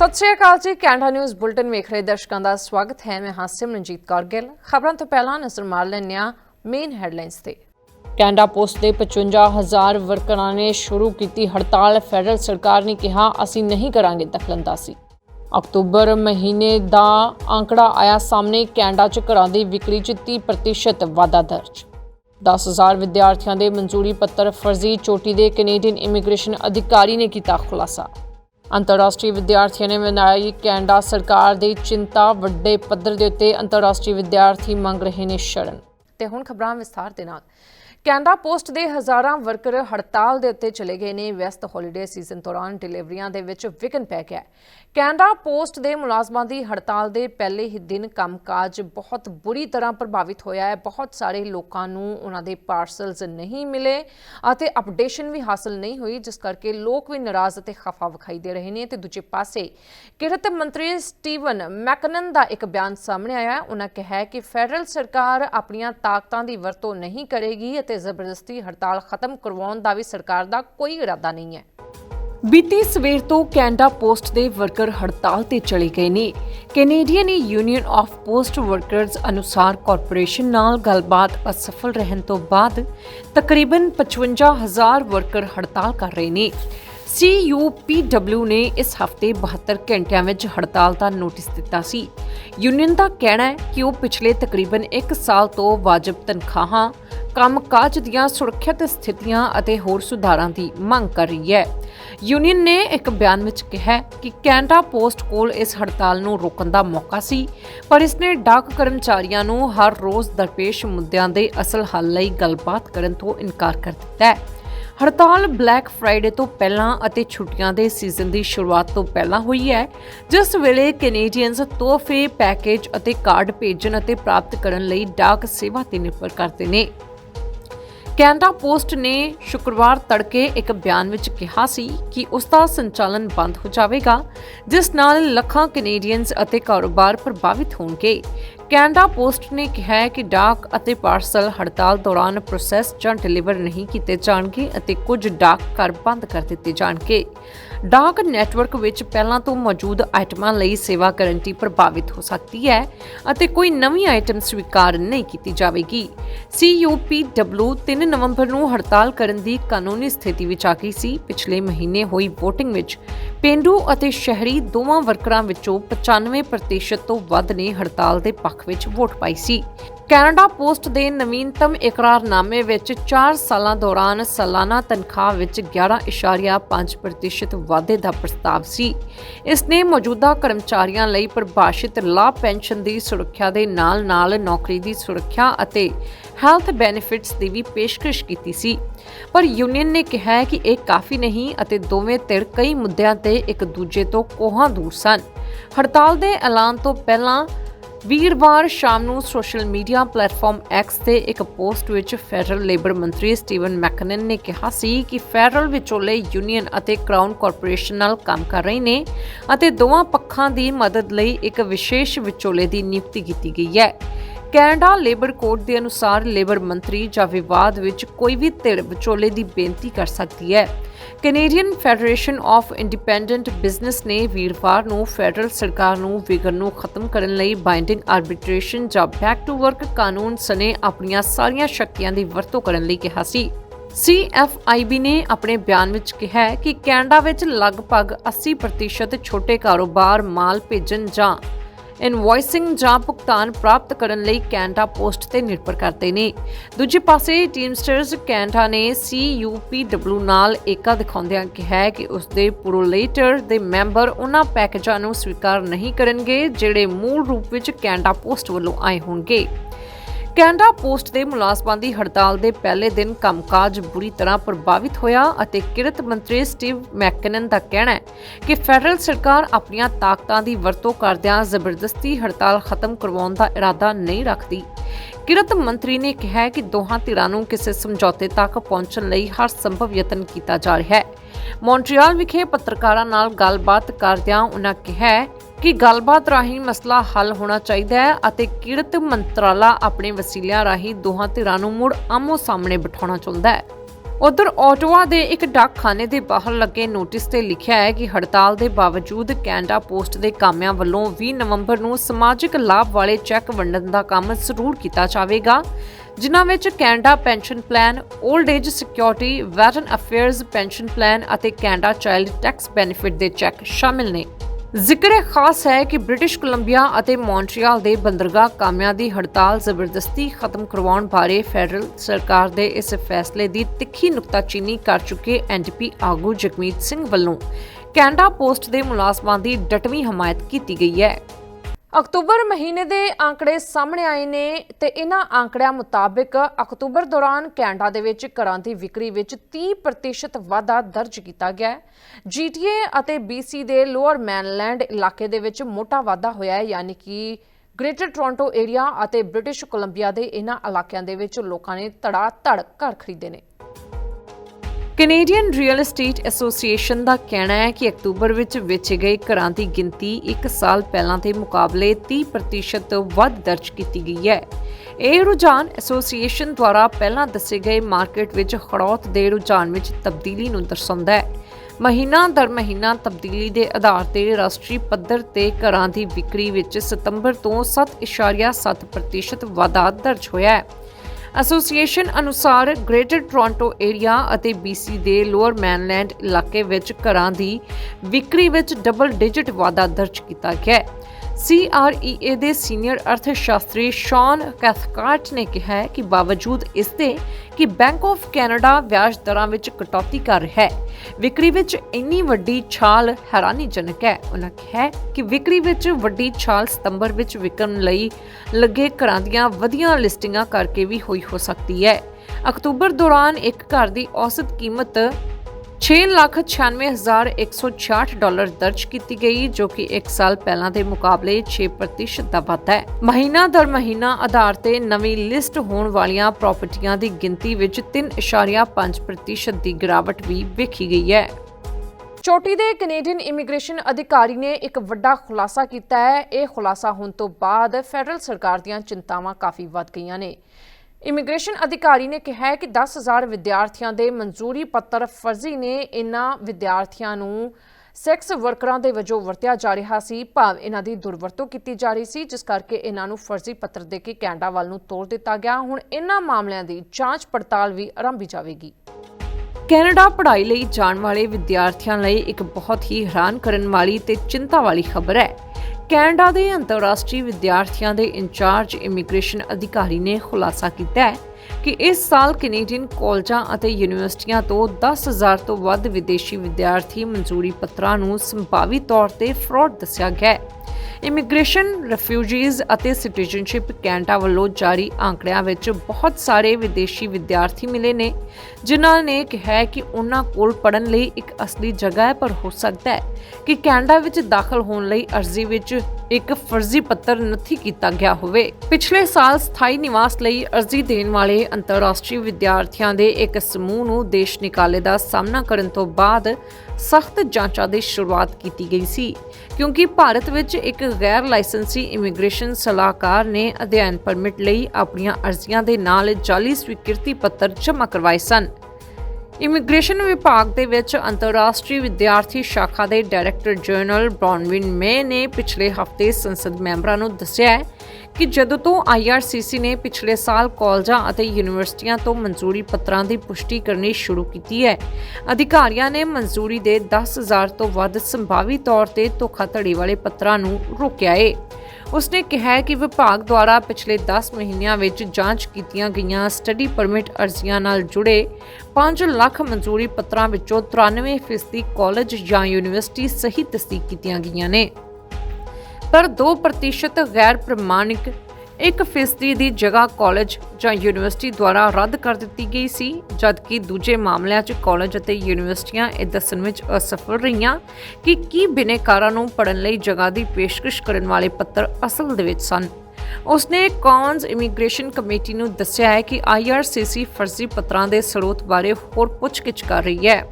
ਸਤਿ ਸ਼੍ਰੀ ਅਕਾਲ ਜੀ, Canada news bulletin ਵੇਖ ਰਹੇ ਦਰਸ਼ਕਾਂ ਦਾ ਸਵਾਗਤ ਹੈ। ਮੈਂ ਹਾਂ ਸਿਮਰਨਜੀਤ ਕੌਰ ਗਿੱਲ। ਖਬਰਾਂ ਤੋਂ ਪਹਿਲਾਂ ਨਜ਼ਰ ਮਾਰ ਲੈਂਦੇ ਹਾਂ ਮੇਨ ਹੈਡਲਾਈਨਸ ਤੇ। ਕੈਨੇਡਾ ਪੋਸਟ ਦੇ 55000 ਵਰਕਰਾਂ ਨੇ ਸ਼ੁਰੂ ਕੀਤੀ ਹੜਤਾਲ। ਫੈਡਰਲ ਸਰਕਾਰ ਨੇ ਕਿਹਾ, ਅਸੀਂ ਨਹੀਂ ਕਰਾਂਗੇ ਦਖਲਅੰਦਾਜ਼ੀ। ਅਕਤੂਬਰ ਮਹੀਨੇ ਦਾ ਅੰਕੜਾ ਆਇਆ ਸਾਹਮਣੇ, ਕੈਨੇਡਾ 'ਚ ਘਰਾਂ ਦੀ ਵਿਕਰੀ 'ਚ 30% ਵਾਧਾ ਦਰਜ। 10000 ਵਿਦਿਆਰਥੀਆਂ ਦੇ ਮਨਜ਼ੂਰੀ ਪੱਤਰ ਫਰਜ਼ੀ ਚੋਟੀ ਦੇ ਕੈਨੇਡੀਅਨ ਇਮੀਗ੍ਰੇਸ਼ਨ ਅਧਿਕਾਰੀ ਨੇ ਕੀਤਾ ਖੁਲਾਸਾ। ਅੰਤਰਰਾਸ਼ਟਰੀ ਵਿਦਿਆਰਥੀਆਂ ਨੇ ਮਨਾਈ ਕੈਨੇਡਾ ਸਰਕਾਰ ਦੀ ਚਿੰਤਾ, ਵੱਡੇ ਪੱਧਰ ਦੇ ਉੱਤੇ ਅੰਤਰਰਾਸ਼ਟਰੀ ਵਿਦਿਆਰਥੀ ਮੰਗ ਰਹੇ ਨੇ ਸ਼ਰਨ। ਤੇ ਹੁਣ ਖਬਰਾਂ ਵਿਸਥਾਰ ਦੇ ਨਾਲ। ਕੈਨੇਡਾ ਪੋਸਟ ਦੇ ਹਜ਼ਾਰਾਂ ਵਰਕਰ ਹੜਤਾਲ ਦੇ ਉੱਤੇ ਚਲੇ ਗਏ ਨੇ। ਵੈਸਟ ਹੌਲੀਡੇ ਸੀਜ਼ਨ ਦੌਰਾਨ ਡਿਲੀਵਰੀਆਂ ਦੇ ਵਿੱਚ ਵਿਘਨ ਪੈ ਗਿਆ ਹੈ। ਕੈਨੇਡਾ ਪੋਸਟ ਦੇ ਮੁਲਾਜ਼ਮਾਂ ਦੀ ਹੜਤਾਲ ਦੇ ਪਹਿਲੇ ਹੀ ਦਿਨ ਕੰਮਕਾਜ ਬਹੁਤ ਬੁਰੀ ਤਰ੍ਹਾਂ ਪ੍ਰਭਾਵਿਤ ਹੋਇਆ ਹੈ। ਬਹੁਤ ਸਾਰੇ ਲੋਕਾਂ ਨੂੰ ਉਹਨਾਂ ਦੇ ਪਾਰਸਲਸ ਨਹੀਂ ਮਿਲੇ ਅਤੇ ਅਪਡੇਸ਼ਨ ਵੀ ਹਾਸਲ ਨਹੀਂ ਹੋਈ, ਜਿਸ ਕਰਕੇ ਲੋਕ ਵੀ ਨਾਰਾਜ਼ ਅਤੇ ਖਫਾ ਵਿਖਾਈ ਦੇ ਰਹੇ ਨੇ। ਤੇ ਦੂਜੇ ਪਾਸੇ ਕਿਰਤ ਮੰਤਰੀ ਸਟੀਵਨ ਮੈਕਨਨ ਦਾ ਇੱਕ ਬਿਆਨ ਸਾਹਮਣੇ ਆਇਆ ਉਹਨਾਂ ਕਿਹਾ ਕਿ ਫੈਡਰਲ ਸਰਕਾਰ ਆਪਣੀਆਂ ਤਾਕਤਾਂ ਦੀ ਵਰਤੋਂ ਨਹੀਂ ਕਰੇਗੀ ਅਤੇ ਜ਼ਬਰਦਸਤੀ ਹੜਤਾਲ ਖਤਮ ਕਰਵਾਉਣ ਦਾ ਵੀ ਸਰਕਾਰ ਦਾ ਕੋਈ ਇਰਾਦਾ ਨਹੀਂ ਹੈ। ਬੀਤੀ ਸਵੇਰ ਤੋਂ ਕੈਨੇਡਾ ਪੋਸਟ ਦੇ ਵਰਕਰ ਹੜਤਾਲ ਤੇ ਚਲੇ ਗਏ ਨੇ। Canadian Union of Post workers ਅਨੁਸਾਰ ਕਾਰਪੋਰੇਸ਼ਨ ਨਾਲ ਗੱਲਬਾਤ ਅਸਫਲ ਰਹਿਣ ਤੋਂ ਬਾਅਦ ਤਕਰੀਬਨ 55000 ਵਰਕਰ ਹੜਤਾਲ ਕਰ ਰਹੇ ਨੇ। CUPW ਨੇ ਇਸ ਹਫ਼ਤੇ 72 ਘੰਟਿਆਂ ਵਿੱਚ ਹੜਤਾਲ ਦਾ ਨੋਟਿਸ ਦਿੱਤਾ ਸੀ। ਯੂਨੀਅਨ ਦਾ ਕਹਿਣਾ ਹੈ ਕਿ ਉਹ ਪਿਛਲੇ ਤਕਰੀਬਨ 1 ਸਾਲ ਤੋਂ ਵਾਜਬ ਤਨਖਾਹਾਂ ਕੰਮਕਾਜ ਦੀਆਂ ਸੁਰੱਖਿਅਤ ਸਥਿਤੀਆਂ ਅਤੇ ਹੋਰ ਸੁਧਾਰਾਂ ਦੀ ਮੰਗ ਕਰ ਰਹੀ ਹੈ। ਯੂਨੀਅਨ ਨੇ ਇੱਕ ਬਿਆਨ ਵਿੱਚ ਕਿਹਾ ਕਿ ਕੈਨੇਡਾ ਪੋਸਟ ਕੋਲ ਇਸ ਹੜਤਾਲ ਨੂੰ ਰੋਕਣ ਦਾ ਮੌਕਾ ਸੀ, ਪਰ ਇਸਨੇ ਡਾਕ ਕਰਮਚਾਰੀਆਂ ਨੂੰ ਹਰ ਰੋਜ਼ ਦਰਪੇਸ਼ ਮੁੱਦਿਆਂ ਦੇ ਅਸਲ ਹੱਲ ਲਈ ਗੱਲਬਾਤ ਕਰਨ ਤੋਂ ਇਨਕਾਰ ਕਰ ਦਿੱਤਾ ਹੈ। ਹੜਤਾਲ ਬਲੈਕ ਫਰਾਈਡੇ ਤੋਂ ਪਹਿਲਾਂ ਅਤੇ ਛੁੱਟੀਆਂ ਦੇ ਸੀਜ਼ਨ ਦੀ ਸ਼ੁਰੂਆਤ ਤੋਂ ਪਹਿਲਾਂ ਹੋਈ ਹੈ, ਜਿਸ ਵੇਲੇ ਕੈਨੇਡੀਅਨਸ ਤੋਹਫੇ, ਪੈਕੇਜ ਅਤੇ ਕਾਰਡ ਭੇਜਣ ਅਤੇ ਪ੍ਰਾਪਤ ਕਰਨ ਲਈ ਡਾਕ ਸੇਵਾ ਤੇ ਨਿਰਭਰ ਕਰਦੇ ਨੇ। ਕੈਨੇਡਾ ਪੋਸਟ ਨੇ ਸ਼ੁੱਕਰਵਾਰ ਤੜਕੇ ਇੱਕ ਬਿਆਨ ਵਿੱਚ ਕਿਹਾ ਸੀ ਕਿ ਉਸ ਦਾ ਸੰਚਾਲਨ ਬੰਦ ਹੋ ਜਾਵੇਗਾ, ਜਿਸ ਨਾਲ ਲੱਖਾਂ ਕੈਨੇਡੀਅਨਸ ਅਤੇ ਕਾਰੋਬਾਰ ਪ੍ਰਭਾਵਿਤ ਹੋਣਗੇ। ਕੈਨੇਡਾ ਪੋਸਟ ਨੇ ਕਿਹਾ ਹੈ ਕਿ ਡਾਕ ਅਤੇ ਪਾਰਸਲ ਹੜਤਾਲ ਦੌਰਾਨ ਪ੍ਰੋਸੈਸ ਜਾਂ ਡਿਲੀਵਰ ਨਹੀਂ ਕੀਤੇ ਜਾਣਗੇ ਅਤੇ ਕੁਝ ਡਾਕ ਘਰ ਬੰਦ ਕਰ ਦਿੱਤੇ ਜਾਣਗੇ। ਡਾਕ ਨੈਟਵਰਕ ਵਿੱਚ ਪਹਿਲਾਂ ਤੋਂ ਮੌਜੂਦ ਆਈਟਮਾਂ ਲਈ ਸੇਵਾ ਗਾਰੰਟੀ ਪ੍ਰਭਾਵਿਤ ਹੋ ਸਕਦੀ ਹੈ ਅਤੇ ਕੋਈ ਨਵੀਂ ਆਈਟਮ ਸਵੀਕਾਰ ਨਹੀਂ ਕੀਤੀ ਜਾਵੇਗੀ। CUPW 3 ਨਵੰਬਰ ਨੂੰ ਹੜਤਾਲ ਕਰਨ ਦੀ ਕਾਨੂੰਨੀ ਸਥਿਤੀ ਵਿੱਚ ਆ ਗਈ ਸੀ। ਪਿਛਲੇ ਮਹੀਨੇ ਹੋਈ VOTING ਵਿੱਚ ਪੇਂਡੂ ਅਤੇ ਸ਼ਹਿਰੀ ਦੋਵਾਂ ਵਰਕਰਾਂ ਵਿੱਚੋਂ 95% ਤੋਂ ਵੱਧ ਨੇ ਹੜਤਾਲ ਦੇ ਪੱਖ ਵਿੱਚ ਵੋਟ ਪਾਈ ਸੀ। ਕੈਨੇਡਾ ਪੋਸਟ ਦੇ ਨਵੀਨਤਮ ਇਕਰਾਰਨਾਮੇ ਵਿੱਚ 4 ਸਾਲਾਂ ਦੌਰਾਨ ਸਾਲਾਨਾ ਤਨਖਾਹ ਵਿੱਚ 11.5% ਵਾਧੇ ਦਾ ਪ੍ਰਸਤਾਵ ਸੀ। ਇਸ ਨੇ ਮੌਜੂਦਾ ਕਰਮਚਾਰੀਆਂ ਲਈ ਪਰਿਭਾਸ਼ਿਤ ਲਾਭ ਪੈਨਸ਼ਨ ਦੀ ਸੁਰੱਖਿਆ ਦੇ ਨਾਲ-ਨਾਲ ਨੌਕਰੀ ਦੀ ਸੁਰੱਖਿਆ ਅਤੇ ਹੈਲਥ ਬੈਨੀਫਿਟਸ ਦੀ ਵੀ ਪੇਸ਼ਕਸ਼ ਕੀਤੀ ਸੀ। ਪਰ ਯੂਨੀਅਨ ਨੇ ਕਿਹਾ ਹੈ ਕਿ ਇਹ ਕਾਫੀ ਨਹੀਂ ਅਤੇ ਦੋਵੇਂ ਧਿਰ ਕਈ ਮੁੱਦਿਆਂ ਤੇ ਇੱਕ ਦੂਜੇ ਤੋਂ ਕੋਹਾਂ ਦੂਰ ਸਨ। ਹੜਤਾਲ ਦੇ ਐਲਾਨ ਤੋਂ ਪਹਿਲਾਂ ਵੀਰਵਾਰ ਸ਼ਾਮ ਨੂੰ ਸੋਸ਼ਲ ਮੀਡੀਆ ਪਲੇਟਫਾਰਮ ਐਕਸ ਤੇ ਇੱਕ ਪੋਸਟ ਵਿੱਚ ਫੈਡਰਲ ਲੇਬਰ ਮੰਤਰੀ ਸਟੀਵਨ ਮੈਕਨਨ ਨੇ ਕਿਹਾ ਸੀ ਕਿ ਫੈਡਰਲ ਵਿਚੋਲੇ ਯੂਨੀਅਨ ਅਤੇ ਕਰਾਊਨ ਕਾਰਪੋਰੇਸ਼ਨ ਨਾਲ ਕੰਮ ਕਰ ਰਹੇ ਨੇ ਅਤੇ ਦੋਵਾਂ ਪੱਖਾਂ ਦੀ ਮਦਦ ਲਈ ਇੱਕ ਵਿਸ਼ੇਸ਼ ਵਿਚੋਲੇ ਦੀ ਨਿਯੁਕਤੀ ਕੀਤੀ ਗਈ ਹੈ। ਕੈਨੇਡਾ ਲੇਬਰ ਕੋਡ ਦੇ ਅਨੁਸਾਰ ਲੇਬਰ ਮੰਤਰੀ ਜਾਂ ਵਿਵਾਦ ਵਿੱਚ ਕੋਈ ਵੀ ਧਿਰ ਵਿਚੋਲੇ ਦੀ ਬੇਨਤੀ ਕਰ ਸਕਦੀ ਹੈ। Canadian Federation of Independent Business ਨੇ ਵੀਰਵਾਰ ਨੂੰ ਫੈਡਰਲ ਸਰਕਾਰ ਨੂੰ ਵਿਗੜ ਨੂੰ ਖਤਮ ਕਰਨ ਲਈ ਬਾਈਂਡਿੰਗ ਆਰਬਿਟ੍ਰੇਸ਼ਨ ਜਾਂ ਬੈਕ ਟੂ ਵਰਕ ਕਾਨੂੰਨ ਸਣੇ ਆਪਣੀਆਂ ਸਾਰੀਆਂ ਸ਼ਕਤੀਆਂ ਦੀ ਵਰਤੋਂ ਕਰਨ ਲਈ ਕਿਹਾ ਸੀ। CFIB ਨੇ ਆਪਣੇ ਬਿਆਨ ਵਿੱਚ ਕਿਹਾ ਹੈ ਕਿ ਕੈਨੇਡਾ ਵਿੱਚ ਲਗਭਗ 80% ਛੋਟੇ ਕਾਰੋਬਾਰ ਮਾਲ ਭੇਜਣ ਜਾਂ ਇਨਵੋਇਸਿੰਗ ਜਾਂ ਭੁਗਤਾਨ ਪ੍ਰਾਪਤ ਕਰਨ ਲਈ ਕੈਨੇਡਾ ਪੋਸਟ ਤੇ ਨਿਰਭਰ ਕਰਦੇ ਨੇ। ਦੂਜੇ ਪਾਸੇ, ਟੀਮਸਟਰਸ ਕੈਨੇਡਾ ਨੇ CUPW ਨਾਲ ਏਕਾ ਦਿਖਾਉਂਦਿਆਂ ਕਿਹਾ ਹੈ ਕਿ ਉਸ ਦੇ ਪੁਰੋਲੇਟਰ ਦੇ ਮੈਂਬਰ ਉਹਨਾਂ ਪੈਕੇਜਾਂ ਨੂੰ ਸਵੀਕਾਰ ਨਹੀਂ ਕਰਨਗੇ, ਜਿਹੜੇ ਮੂਲ ਰੂਪ ਵਿੱਚ ਕੈਨੇਡਾ ਪੋਸਟ ਵੱਲੋਂ ਆਏ ਹੋਣਗੇ। ਕੈਨੇਡਾ ਪੋਸਟ ਦੇ ਮੁਲਾਜ਼ਮਾਂ ਦੀ ਹੜਤਾਲ ਦੇ ਪਹਿਲੇ ਦਿਨ ਕੰਮਕਾਜ ਬੁਰੀ ਤਰ੍ਹਾਂ ਪ੍ਰਭਾਵਿਤ ਹੋਇਆ ਅਤੇ ਕਿਰਤ ਮੰਤਰੀ ਸਟੀਵ ਮੈਕਨਨ ਦਾ ਕਹਿਣਾ ਹੈ ਕਿ ਫੈਡਰਲ ਸਰਕਾਰ ਆਪਣੀਆਂ ਤਾਕਤਾਂ ਦੀ ਵਰਤੋਂ ਕਰਦਿਆਂ ਜ਼ਬਰਦਸਤੀ ਹੜਤਾਲ ਖਤਮ ਕਰਵਾਉਣ ਦਾ ਇਰਾਦਾ ਨਹੀਂ ਰੱਖਦੀ। ਕਿਰਤ ਮੰਤਰੀ ਨੇ ਕਿਹਾ ਕਿ ਦੋਹਾਂ ਧਿਰਾਂ ਨੂੰ ਕਿਸੇ ਸਮਝੌਤੇ ਤੱਕ ਪਹੁੰਚਣ ਲਈ ਹਰ ਸੰਭਵ ਯਤਨ ਕੀਤਾ ਜਾ ਰਿਹਾ ਹੈ। ਮੌਂਟਰੀਅਲ ਵਿਖੇ ਪੱਤਰਕਾਰਾਂ ਨਾਲ ਗੱਲਬਾਤ ਕਰਦਿਆਂ ਉਨ੍ਹਾਂ ਕਿਹਾ ਕਿ ਗੱਲਬਾਤ ਰਾਹੀਂ ਮਸਲਾ ਹੱਲ ਹੋਣਾ ਚਾਹੀਦਾ ਹੈ ਅਤੇ ਕਿਰਤ ਮੰਤਰਾਲਾ ਆਪਣੇ ਵਸੀਲਿਆਂ ਰਾਹੀਂ ਦੋਹਾਂ ਧਿਰਾਂ ਨੂੰ ਮੁੜ ਆਮੋ ਸਾਹਮਣੇ ਬਿਠਾਉਣਾ ਚਾਹੁੰਦਾ ਹੈ ਉਧਰ ਆਟੋਆ ਦੇ ਇੱਕ ਡਾਕਖਾਨੇ ਦੇ ਬਾਹਰ ਲੱਗੇ ਨੋਟਿਸ ਤੇ ਲਿਖਿਆ ਹੈ ਕਿ ਹੜਤਾਲ ਦੇ ਬਾਵਜੂਦ ਕੈਨੇਡਾ ਪੋਸਟ ਦੇ ਕਾਮਿਆਂ ਵੱਲੋਂ 20 ਨਵੰਬਰ ਨੂੰ ਸਮਾਜਿਕ ਲਾਭ ਵਾਲੇ ਚੈੱਕ ਵੰਡਣ ਦਾ ਕੰਮ ਜ਼ਰੂਰ ਕੀਤਾ ਜਾਵੇਗਾ ਜਿਨ੍ਹਾਂ ਵਿੱਚ Canada pension plan, old age security, veteran affairs pension plan ਅਤੇ ਕੈਨੇਡਾ ਚਾਈਲਡ ਟੈਕਸ ਬੈਨੀਫਿਟ ਦੇ ਚੈੱਕ ਸ਼ਾਮਿਲ ਨੇ। ਜ਼ਿਕਰ ਖਾਸ ਹੈ ਕਿ ਬ੍ਰਿਟਿਸ਼ ਕੋਲੰਬੀਆ ਅਤੇ ਮੌਂਟਰੀਅਲ ਦੇ ਬੰਦਰਗਾਹ ਕਾਮਿਆਂ ਦੀ ਹੜਤਾਲ ਜ਼ਬਰਦਸਤੀ ਖਤਮ ਕਰਵਾਉਣ ਬਾਰੇ ਫੈਡਰਲ ਸਰਕਾਰ ਦੇ ਇਸ ਫੈਸਲੇ ਦੀ ਤਿੱਖੀ ਨੁਕਤਾਚੀਨੀ ਕਰ ਚੁੱਕੇ ਐਨਡੀਪੀ ਆਗੂ ਜਗਮੀਤ ਸਿੰਘ ਵੱਲੋਂ ਕੈਨੇਡਾ ਪੋਸਟ ਦੇ ਮੁਲਾਜ਼ਮਾਂ ਦੀ ਡਟਵੀਂ ਹਮਾਇਤ ਕੀਤੀ ਗਈ ਹੈ। ਅਕਤੂਬਰ ਮਹੀਨੇ ਦੇ ਆંકੜੇ ਸਾਹਮਣੇ ਆਏ ਨੇ ਤੇ ਇਹਨਾਂ ਆંકੜਿਆਂ ਮੁਤਾਬਕ ਅਕਤੂਬਰ ਦੌਰਾਨ ਕੈਨੇਡਾ ਦੇ ਵਿੱਚ ਘਰਾਂ ਦੀ ਵਿਕਰੀ ਵਿੱਚ 30% ਵਾਧਾ ਦਰਜ ਕੀਤਾ ਗਿਆ ਹੈ। ਜੀਟੀਏ ਅਤੇ ਬੀਸੀ ਦੇ ਲੋਅਰ ਮੈਨਲੈਂਡ ਇਲਾਕੇ ਦੇ ਵਿੱਚ ਮੋਟਾ ਵਾਧਾ ਹੋਇਆ ਹੈ, ਯਾਨੀ ਕਿ ਗ੍ਰੇਟਰ ਟੋਰਾਂਟੋ ਏਰੀਆ ਅਤੇ ਬ੍ਰਿਟਿਸ਼ ਕੋਲੰਬੀਆ ਦੇ ਇਹਨਾਂ ਇਲਾਕਿਆਂ ਦੇ ਵਿੱਚ ਲੋਕਾਂ ਨੇ ਧੜਾ ਧੜ ਘਰ ਖਰੀਦੇ ਨੇ। ਕੈਨੇਡੀਅਨ ਰੀਅਲ ਏਸਟੇਟ ਐਸੋਸੀਏਸ਼ਨ ਦਾ ਕਹਿਣਾ ਹੈ ਕਿ ਅਕਤੂਬਰ ਵਿੱਚ ਵੇਚੇ ਗਏ ਘਰਾਂ ਦੀ ਗਿਣਤੀ 1 ਸਾਲ ਪਹਿਲਾਂ ਦੇ ਮੁਕਾਬਲੇ 30% ਤੋਂ ਵੱਧ ਦਰਜ ਕੀਤੀ ਗਈ ਹੈ। ਇਹ ਰੁਝਾਨ ਐਸੋਸੀਏਸ਼ਨ ਦੁਆਰਾ ਪਹਿਲਾਂ ਦੱਸੇ ਗਏ ਮਾਰਕੀਟ ਵਿੱਚ ਖੜੌਤ ਦੇ ਰੁਝਾਨ ਵਿੱਚ ਤਬਦੀਲੀ ਨੂੰ ਦਰਸਾਉਂਦਾ ਹੈ। ਮਹੀਨਾ ਦਰ ਮਹੀਨਾ ਤਬਦੀਲੀ ਦੇ ਆਧਾਰ ਤੇ ਰਾਸ਼ਟਰੀ ਪੱਧਰ ਤੇ ਘਰਾਂ ਦੀ ਵਿਕਰੀ ਵਿੱਚ ਸਤੰਬਰ ਤੋਂ 7.7% ਵਾਧਾ ਦਰਜ ਹੋਇਆ ਹੈ। ਐਸੋਸੀਏਸ਼ਨ ਅਨੁਸਾਰ ਗ੍ਰੇਟਰ ਟੋਰਾਂਟੋ ਏਰੀਆ ਅਤੇ BC ਦੇ ਲੋਅਰ ਮੈਨਲੈਂਡ ਇਲਾਕੇ ਵਿੱਚ ਘਰਾਂ ਦੀ ਵਿਕਰੀ ਵਿੱਚ ਡਬਲ ਡਿਜਿਟ ਵਾਧਾ ਦਰਜ ਕੀਤਾ ਗਿਆ ਹੈ। CREA ਦੇ ਸੀਨੀਅਰ ਅਰਥਸ਼ਾਸਤਰੀ ਸ਼ੌਨ ਕੈਥਕਾਰਟ ਨੇ ਕਿਹਾ ਹੈ ਕਿ ਬਾਵਜੂਦ ਇਸ ਦੇ ਕਿ ਬੈਂਕ ਆਫ ਕੈਨੇਡਾ ਵਿਆਜ ਦਰਾਂ ਵਿੱਚ ਕਟੌਤੀ ਕਰ ਰਿਹਾ ਹੈ, ਵਿਕਰੀ ਵਿੱਚ ਇੰਨੀ ਵੱਡੀ ਛਾਲ ਹੈਰਾਨੀਜਨਕ ਹੈ। ਉਹਨਾਂ ਕਿਹਾ ਕਿ ਵਿਕਰੀ ਵਿੱਚ ਵੱਡੀ ਛਾਲ ਸਤੰਬਰ ਵਿੱਚ ਵਿਕਣ ਲਈ ਲੱਗੇ ਘਰਾਂ ਦੀਆਂ ਵਧੀਆਂ ਲਿਸਟਿੰਗਾਂ ਕਰਕੇ ਵੀ ਹੋਈ ਹੋ ਸਕਦੀ ਹੈ। ਅਕਤੂਬਰ ਦੌਰਾਨ ਇੱਕ ਘਰ ਦੀ ਔਸਤ ਕੀਮਤ 6,96,166 ਡਾਲਰ ਦਰਜ ਕੀਤੀ ਗਈ ਜੋ ਕਿ 1 ਸਾਲ ਪਹਿਲਾਂ ਦੇ ਮੁਕਾਬਲੇ 6% ਦਾ ਵਾਧਾ ਹੈ। ਮਹੀਨਾ ਦਰ ਮਹੀਨਾ ਆਧਾਰ ਤੇ ਨਵੀਂ ਲਿਸਟ ਹੋਣ ਵਾਲੀਆਂ ਪ੍ਰਾਪਰਟੀਆਂ ਦੀ ਗਿਣਤੀ ਵਿੱਚ 3.5% ਦੀ ਗਿਰਾਵਟ ਵੀ ਵੇਖੀ ਗਈ ਹੈ। ਚੋਟੀ ਦੇ ਕੈਨੇਡੀਅਨ ਇਮੀਗ੍ਰੇਸ਼ਨ ਅਧਿਕਾਰੀ ਨੇ ਇੱਕ ਵੱਡਾ ਖੁਲਾਸਾ ਕੀਤਾ ਹੈ। ਇਹ ਖੁਲਾਸਾ ਹੋਣ ਤੋਂ ਬਾਅਦ ਫੈਡਰਲ ਸਰਕਾਰ ਦੀਆਂ ਚਿੰਤਾਵਾਂ ਕਾਫੀ ਵੱਧ ਗਈਆਂ ਨੇ। ਇਮੀਗ੍ਰੇਸ਼ਨ ਅਧਿਕਾਰੀ ਨੇ ਕਿਹਾ ਹੈ ਕਿ 10000 ਵਿਦਿਆਰਥੀਆਂ ਦੇ ਮਨਜ਼ੂਰੀ ਪੱਤਰ ਫਰਜ਼ੀ ਨੇ ਇਨ੍ਹਾਂ ਵਿਦਿਆਰਥੀਆਂ ਨੂੰ ਸੈਕਸ ਵਰਕਰਾਂ ਦੇ ਵਜੋਂ ਵਰਤਿਆ ਜਾ ਰਿਹਾ ਸੀ। ਭਾਵ ਇਹਨਾਂ ਦੀ ਦੁਰਵਰਤੋਂ ਕੀਤੀ ਜਾ ਰਹੀ ਸੀ, ਜਿਸ ਕਰਕੇ ਇਹਨਾਂ ਨੂੰ ਫਰਜ਼ੀ ਪੱਤਰ ਦੇ ਕੇ ਕੈਨੇਡਾ ਵੱਲ ਨੂੰ ਤੋਰ ਦਿੱਤਾ ਗਿਆ। ਹੁਣ ਇਹਨਾਂ ਮਾਮਲਿਆਂ ਦੀ ਜਾਂਚ ਪੜਤਾਲ ਵੀ ਆਰੰਭੀ ਜਾਵੇਗੀ। ਕੈਨੇਡਾ ਪੜ੍ਹਾਈ ਲਈ ਜਾਣ ਵਾਲੇ ਵਿਦਿਆਰਥੀਆਂ ਲਈ ਇੱਕ ਬਹੁਤ ਹੀ ਹੈਰਾਨ ਕਰਨ ਵਾਲੀ ਤੇ ਚਿੰਤਾ ਵਾਲੀ ਖਬਰ ਹੈ। ਕੈਨੇਡਾ ਦੇ ਅੰਤਰਰਾਸ਼ਟਰੀ ਵਿਦਿਆਰਥੀਆਂ ਦੇ ਇੰਚਾਰਜ ਇਮੀਗ੍ਰੇਸ਼ਨ ਅਧਿਕਾਰੀ ਨੇ ਖੁਲਾਸਾ ਕੀਤਾ ਹੈ ਕਿ ਇਸ ਸਾਲ ਕੈਨੇਡੀਅਨ ਕਾਲਜਾਂ ਅਤੇ ਯੂਨੀਵਰਸਿਟੀਆਂ ਤੋਂ 10000 ਤੋਂ ਵੱਧ ਵਿਦੇਸ਼ੀ ਵਿਦਿਆਰਥੀ ਮਨਜ਼ੂਰੀ ਪੱਤਰਾਂ ਨੂੰ ਸੰਭਾਵੀ ਤੌਰ ਤੇ ਫਰਾਡ ਦੱਸਿਆ ਗਿਆ ਹੈ। ਇਮੀਗ੍ਰੇਸ਼ਨ, ਰਿਫਿਊਜੀਜ਼ ਅਤੇ ਸਿਟੀਜ਼ਨਸ਼ਿਪ ਕੈਨੇਡਾ ਵੱਲੋਂ ਜਾਰੀ ਆંકੜਿਆਂ ਵਿੱਚ ਬਹੁਤ ਸਾਰੇ ਵਿਦੇਸ਼ੀ ਵਿਦਿਆਰਥੀ ਮਿਲੇ ਨੇ, ਜਿਨ੍ਹਾਂ ਨੇ ਕਿਹਾ ਹੈ ਕਿ ਉਹਨਾਂ ਕੋਲ ਪੜਨ ਲਈ ਇੱਕ ਅਸਲੀ ਜਗ੍ਹਾ ਹੈ, ਪਰ ਹੋ ਸਕਦਾ ਹੈ ਕਿ ਕੈਨੇਡਾ ਵਿੱਚ ਦਾਖਲ ਹੋਣ ਲਈ ਅਰਜ਼ੀ ਵਿੱਚ ਇੱਕ ਫਰਜ਼ੀ ਪੱਤਰ ਨੱਥੀ ਕੀਤਾ ਗਿਆ ਹੋਵੇ। ਪਿਛਲੇ ਸਾਲ ਸਥਾਈ ਨਿਵਾਸ ਲਈ ਅਰਜ਼ੀ ਦੇਣ ਵਾਲੇ ਅੰਤਰਰਾਸ਼ਟਰੀ ਵਿਦਿਆਰਥੀਆਂ ਦੇ ਇੱਕ ਸਮੂਹ ਨੂੰ ਦੇਸ਼ ਨਿਕਾਲੇ ਦਾ ਸਾਹਮਣਾ ਕਰਨ ਤੋਂ ਬਾਅਦ ਸਖਤ ਜਾਂਚਾਂ ਦੀ ਸ਼ੁਰੂਆਤ ਕੀਤੀ ਗਈ ਸੀ, ਕਿਉਂਕਿ ਭਾਰਤ ਵਿੱਚ ਇੱਕ ਗੈਰ ਲਾਇਸੈਂਸੀ ਇਮੀਗ੍ਰੇਸ਼ਨ ਸਲਾਹਕਾਰ ਨੇ ਅਧਿਐਨ ਪਰਮਿਟ ਲਈ ਆਪਣੀਆਂ ਅਰਜ਼ੀਆਂ ਦੇ ਨਾਲ ਜਾਲੀ ਸਵੀਕ੍ਰਿਤੀ ਪੱਤਰ ਜਮ੍ਹਾਂ ਕਰਵਾਏ ਸਨ। ਇਮੀਗ੍ਰੇਸ਼ਨ ਵਿਭਾਗ ਦੇ ਵਿੱਚ ਅੰਤਰਰਾਸ਼ਟਰੀ ਵਿਦਿਆਰਥੀ ਸ਼ਾਖਾ ਦੇ ਡਾਇਰੈਕਟਰ ਜਨਰਲ ਬ੍ਰੌਨਵਿਨ ਮੇ ਨੇ ਪਿਛਲੇ ਹਫ਼ਤੇ ਸੰਸਦ ਮੈਂਬਰਾਂ ਨੂੰ ਦੱਸਿਆ ਹੈ ਕਿ ਜਦੋਂ ਤੋਂ ਆਈਆਰਸੀਸੀ ਨੇ ਪਿਛਲੇ ਸਾਲ ਕਾਲਜਾਂ ਅਤੇ ਯੂਨੀਵਰਸਿਟੀਆਂ ਤੋਂ ਮਨਜ਼ੂਰੀ ਪੱਤਰਾਂ ਦੀ ਪੁਸ਼ਟੀ ਕਰਨੀ ਸ਼ੁਰੂ ਕੀਤੀ ਹੈ, ਅਧਿਕਾਰੀਆਂ ਨੇ ਮਨਜ਼ੂਰੀ ਦੇ 10000 ਤੋਂ ਵੱਧ ਸੰਭਾਵੀ ਤੌਰ ਤੇ ਧੋਖਾਧੜੀ ਵਾਲੇ ਪੱਤਰਾਂ ਨੂੰ ਰੋਕਿਆ ਹੈ ਉਸਨੇ ਕਿਹਾ ਕਿ ਵਿਭਾਗ ਦੁਆਰਾ ਪਿਛਲੇ 10 ਮਹੀਨਿਆਂ ਵਿੱਚ ਜਾਂਚ ਕੀਤੀਆਂ ਗਈਆਂ ਸਟੱਡੀ ਪਰਮਿਟ ਅਰਜ਼ੀਆਂ ਨਾਲ ਜੁੜੇ 5 ਲੱਖ ਮਨਜ਼ੂਰੀ ਪੱਤਰਾਂ ਵਿੱਚੋਂ 93% ਕਾਲਜ ਜਾਂ ਯੂਨੀਵਰਸਿਟੀ ਸਹੀ ਤਸਦੀਕ ਕੀਤੀਆਂ ਗਈਆਂ ਨੇ। ਪਰ 2% ਗੈਰ ਪ੍ਰਮਾਣਿਕ ਇੱਕ ਫੀਸਦੀ ਦੀ ਜਗ੍ਹਾ ਕਾਲਜ ਜਾਂ ਯੂਨੀਵਰਸਿਟੀ ਦੁਆਰਾ ਰੱਦ ਕਰ ਦਿੱਤੀ ਗਈ ਸੀ, ਜਦਕਿ ਦੂਜੇ ਮਾਮਲਿਆਂ 'ਚ ਕਾਲਜ ਅਤੇ ਯੂਨੀਵਰਸਿਟੀਆਂ ਇਹ ਦੱਸਣ ਵਿੱਚ ਅਸਫਲ ਰਹੀਆਂ ਕਿ ਕੀ ਬਿਨੇਕਾਰਾਂ ਨੂੰ ਪੜਨ ਲਈ ਜਗ੍ਹਾ ਦੀ ਪੇਸ਼ਕਸ਼ ਕਰਨ ਵਾਲੇ ਪੱਤਰ ਅਸਲ ਦੇ ਵਿੱਚ ਸਨ। ਉਸਨੇ ਕੌਨਸ ਇਮੀਗ੍ਰੇਸ਼ਨ ਕਮੇਟੀ ਨੂੰ ਦੱਸਿਆ ਹੈ ਕਿ ਆਈਆਰਸੀਸੀ ਫਰਜ਼ੀ ਪੱਤਰਾਂ ਦੇ ਸਰੋਤ ਬਾਰੇ ਹੋਰ ਪੁੱਛਗਿੱਛ ਕਰ ਰਹੀ ਹੈ।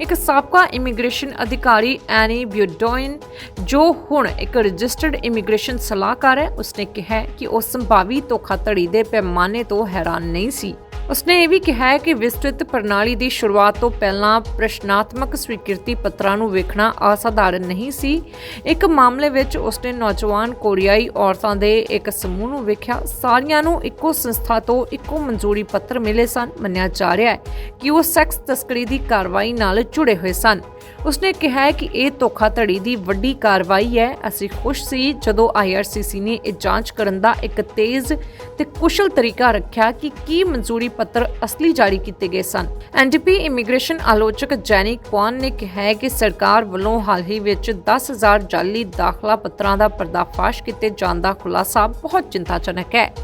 ਇੱਕ ਸਾਬਕਾ ਇਮੀਗ੍ਰੇਸ਼ਨ ਅਧਿਕਾਰੀ ਐਨੀ ਬਿਊਡੋਇਨ, ਜੋ ਹੁਣ ਇੱਕ ਰਜਿਸਟਰਡ ਇਮੀਗ੍ਰੇਸ਼ਨ ਸਲਾਹਕਾਰ ਹੈ, ਉਸਨੇ ਕਿਹਾ ਕਿ ਉਹ ਸੰਭਾਵੀ ਧੋਖਾਧੜੀ ਦੇ ਪੈਮਾਨੇ ਤੋਂ ਹੈਰਾਨ ਨਹੀਂ ਸੀ। ਉਸਨੇ ਇਹ ਵੀ ਕਿਹਾ ਹੈ ਕਿ ਵਿਸਤ੍ਰਿਤ ਪ੍ਰਣਾਲੀ ਦੀ ਸ਼ੁਰੂਆਤ ਤੋਂ ਪਹਿਲਾਂ ਪ੍ਰਸ਼ਨਾਤਮਕ ਸਵੀਕ੍ਰਿਤੀ ਪੱਤਰਾਂ ਨੂੰ ਵੇਖਣਾ ਅਸਾਧਾਰਨ ਨਹੀਂ ਸੀ। ਇੱਕ ਮਾਮਲੇ ਵਿੱਚ ਉਸਨੇ ਨੌਜਵਾਨ ਕੋਰੀਆਈ ਔਰਤਾਂ ਦੇ ਇੱਕ ਸਮੂਹ ਨੂੰ ਵੇਖਿਆ। ਸਾਰੀਆਂ ਨੂੰ ਇੱਕੋ ਸੰਸਥਾ ਤੋਂ ਇੱਕੋ ਮਨਜ਼ੂਰੀ ਪੱਤਰ ਮਿਲੇ ਸਨ। ਮੰਨਿਆ ਜਾ ਰਿਹਾ ਹੈ ਕਿ ਉਹ ਸੈਕਸ ਤਸਕਰੀ ਦੀ ਕਾਰਵਾਈ ਨਾਲ ਜੁੜੇ ਹੋਏ ਸਨ। ਉਸਨੇ ਕਿਹਾ ਹੈ ਕਿ ਇਹ ਧੋਖਾਧੜੀ ਦੀ ਵੱਡੀ ਕਾਰਵਾਈ ਹੈ। ਅਸੀਂ ਖੁਸ਼ ਸੀ ਜਦੋਂ ਆਈਆਰਸੀਸੀ ਨੇ ਇਹ ਜਾਂਚ ਕਰਨ ਦਾ ਇੱਕ ਤੇਜ਼ ਤੇ ਕੁਸ਼ਲ ਤਰੀਕਾ ਰੱਖਿਆ ਕਿ ਕੀ ਮਨਜ਼ੂਰੀ ਪੱਤਰ ਅਸਲੀ ਜਾਰੀ ਕੀਤੇ ਗਏ ਸਨ। ਐਨਡੀਪੀ ਇਮੀਗ੍ਰੇਸ਼ਨ ਆਲੋਚਕ ਜੈਨੀ ਕੁਆਨ ਨੇ ਕਿਹਾ ਹੈ ਕਿ ਸਰਕਾਰ ਵੱਲੋਂ ਹਾਲ ਹੀ ਵਿੱਚ 10000 ਜਾਲੀ ਦਾਖਲਾ ਪੱਤਰਾਂ ਦਾ ਪਰਦਾਫਾਸ਼ ਕੀਤੇ ਜਾਣ ਦਾ ਖੁਲਾਸਾ ਬਹੁਤ ਚਿੰਤਾਜਨਕ ਹੈ।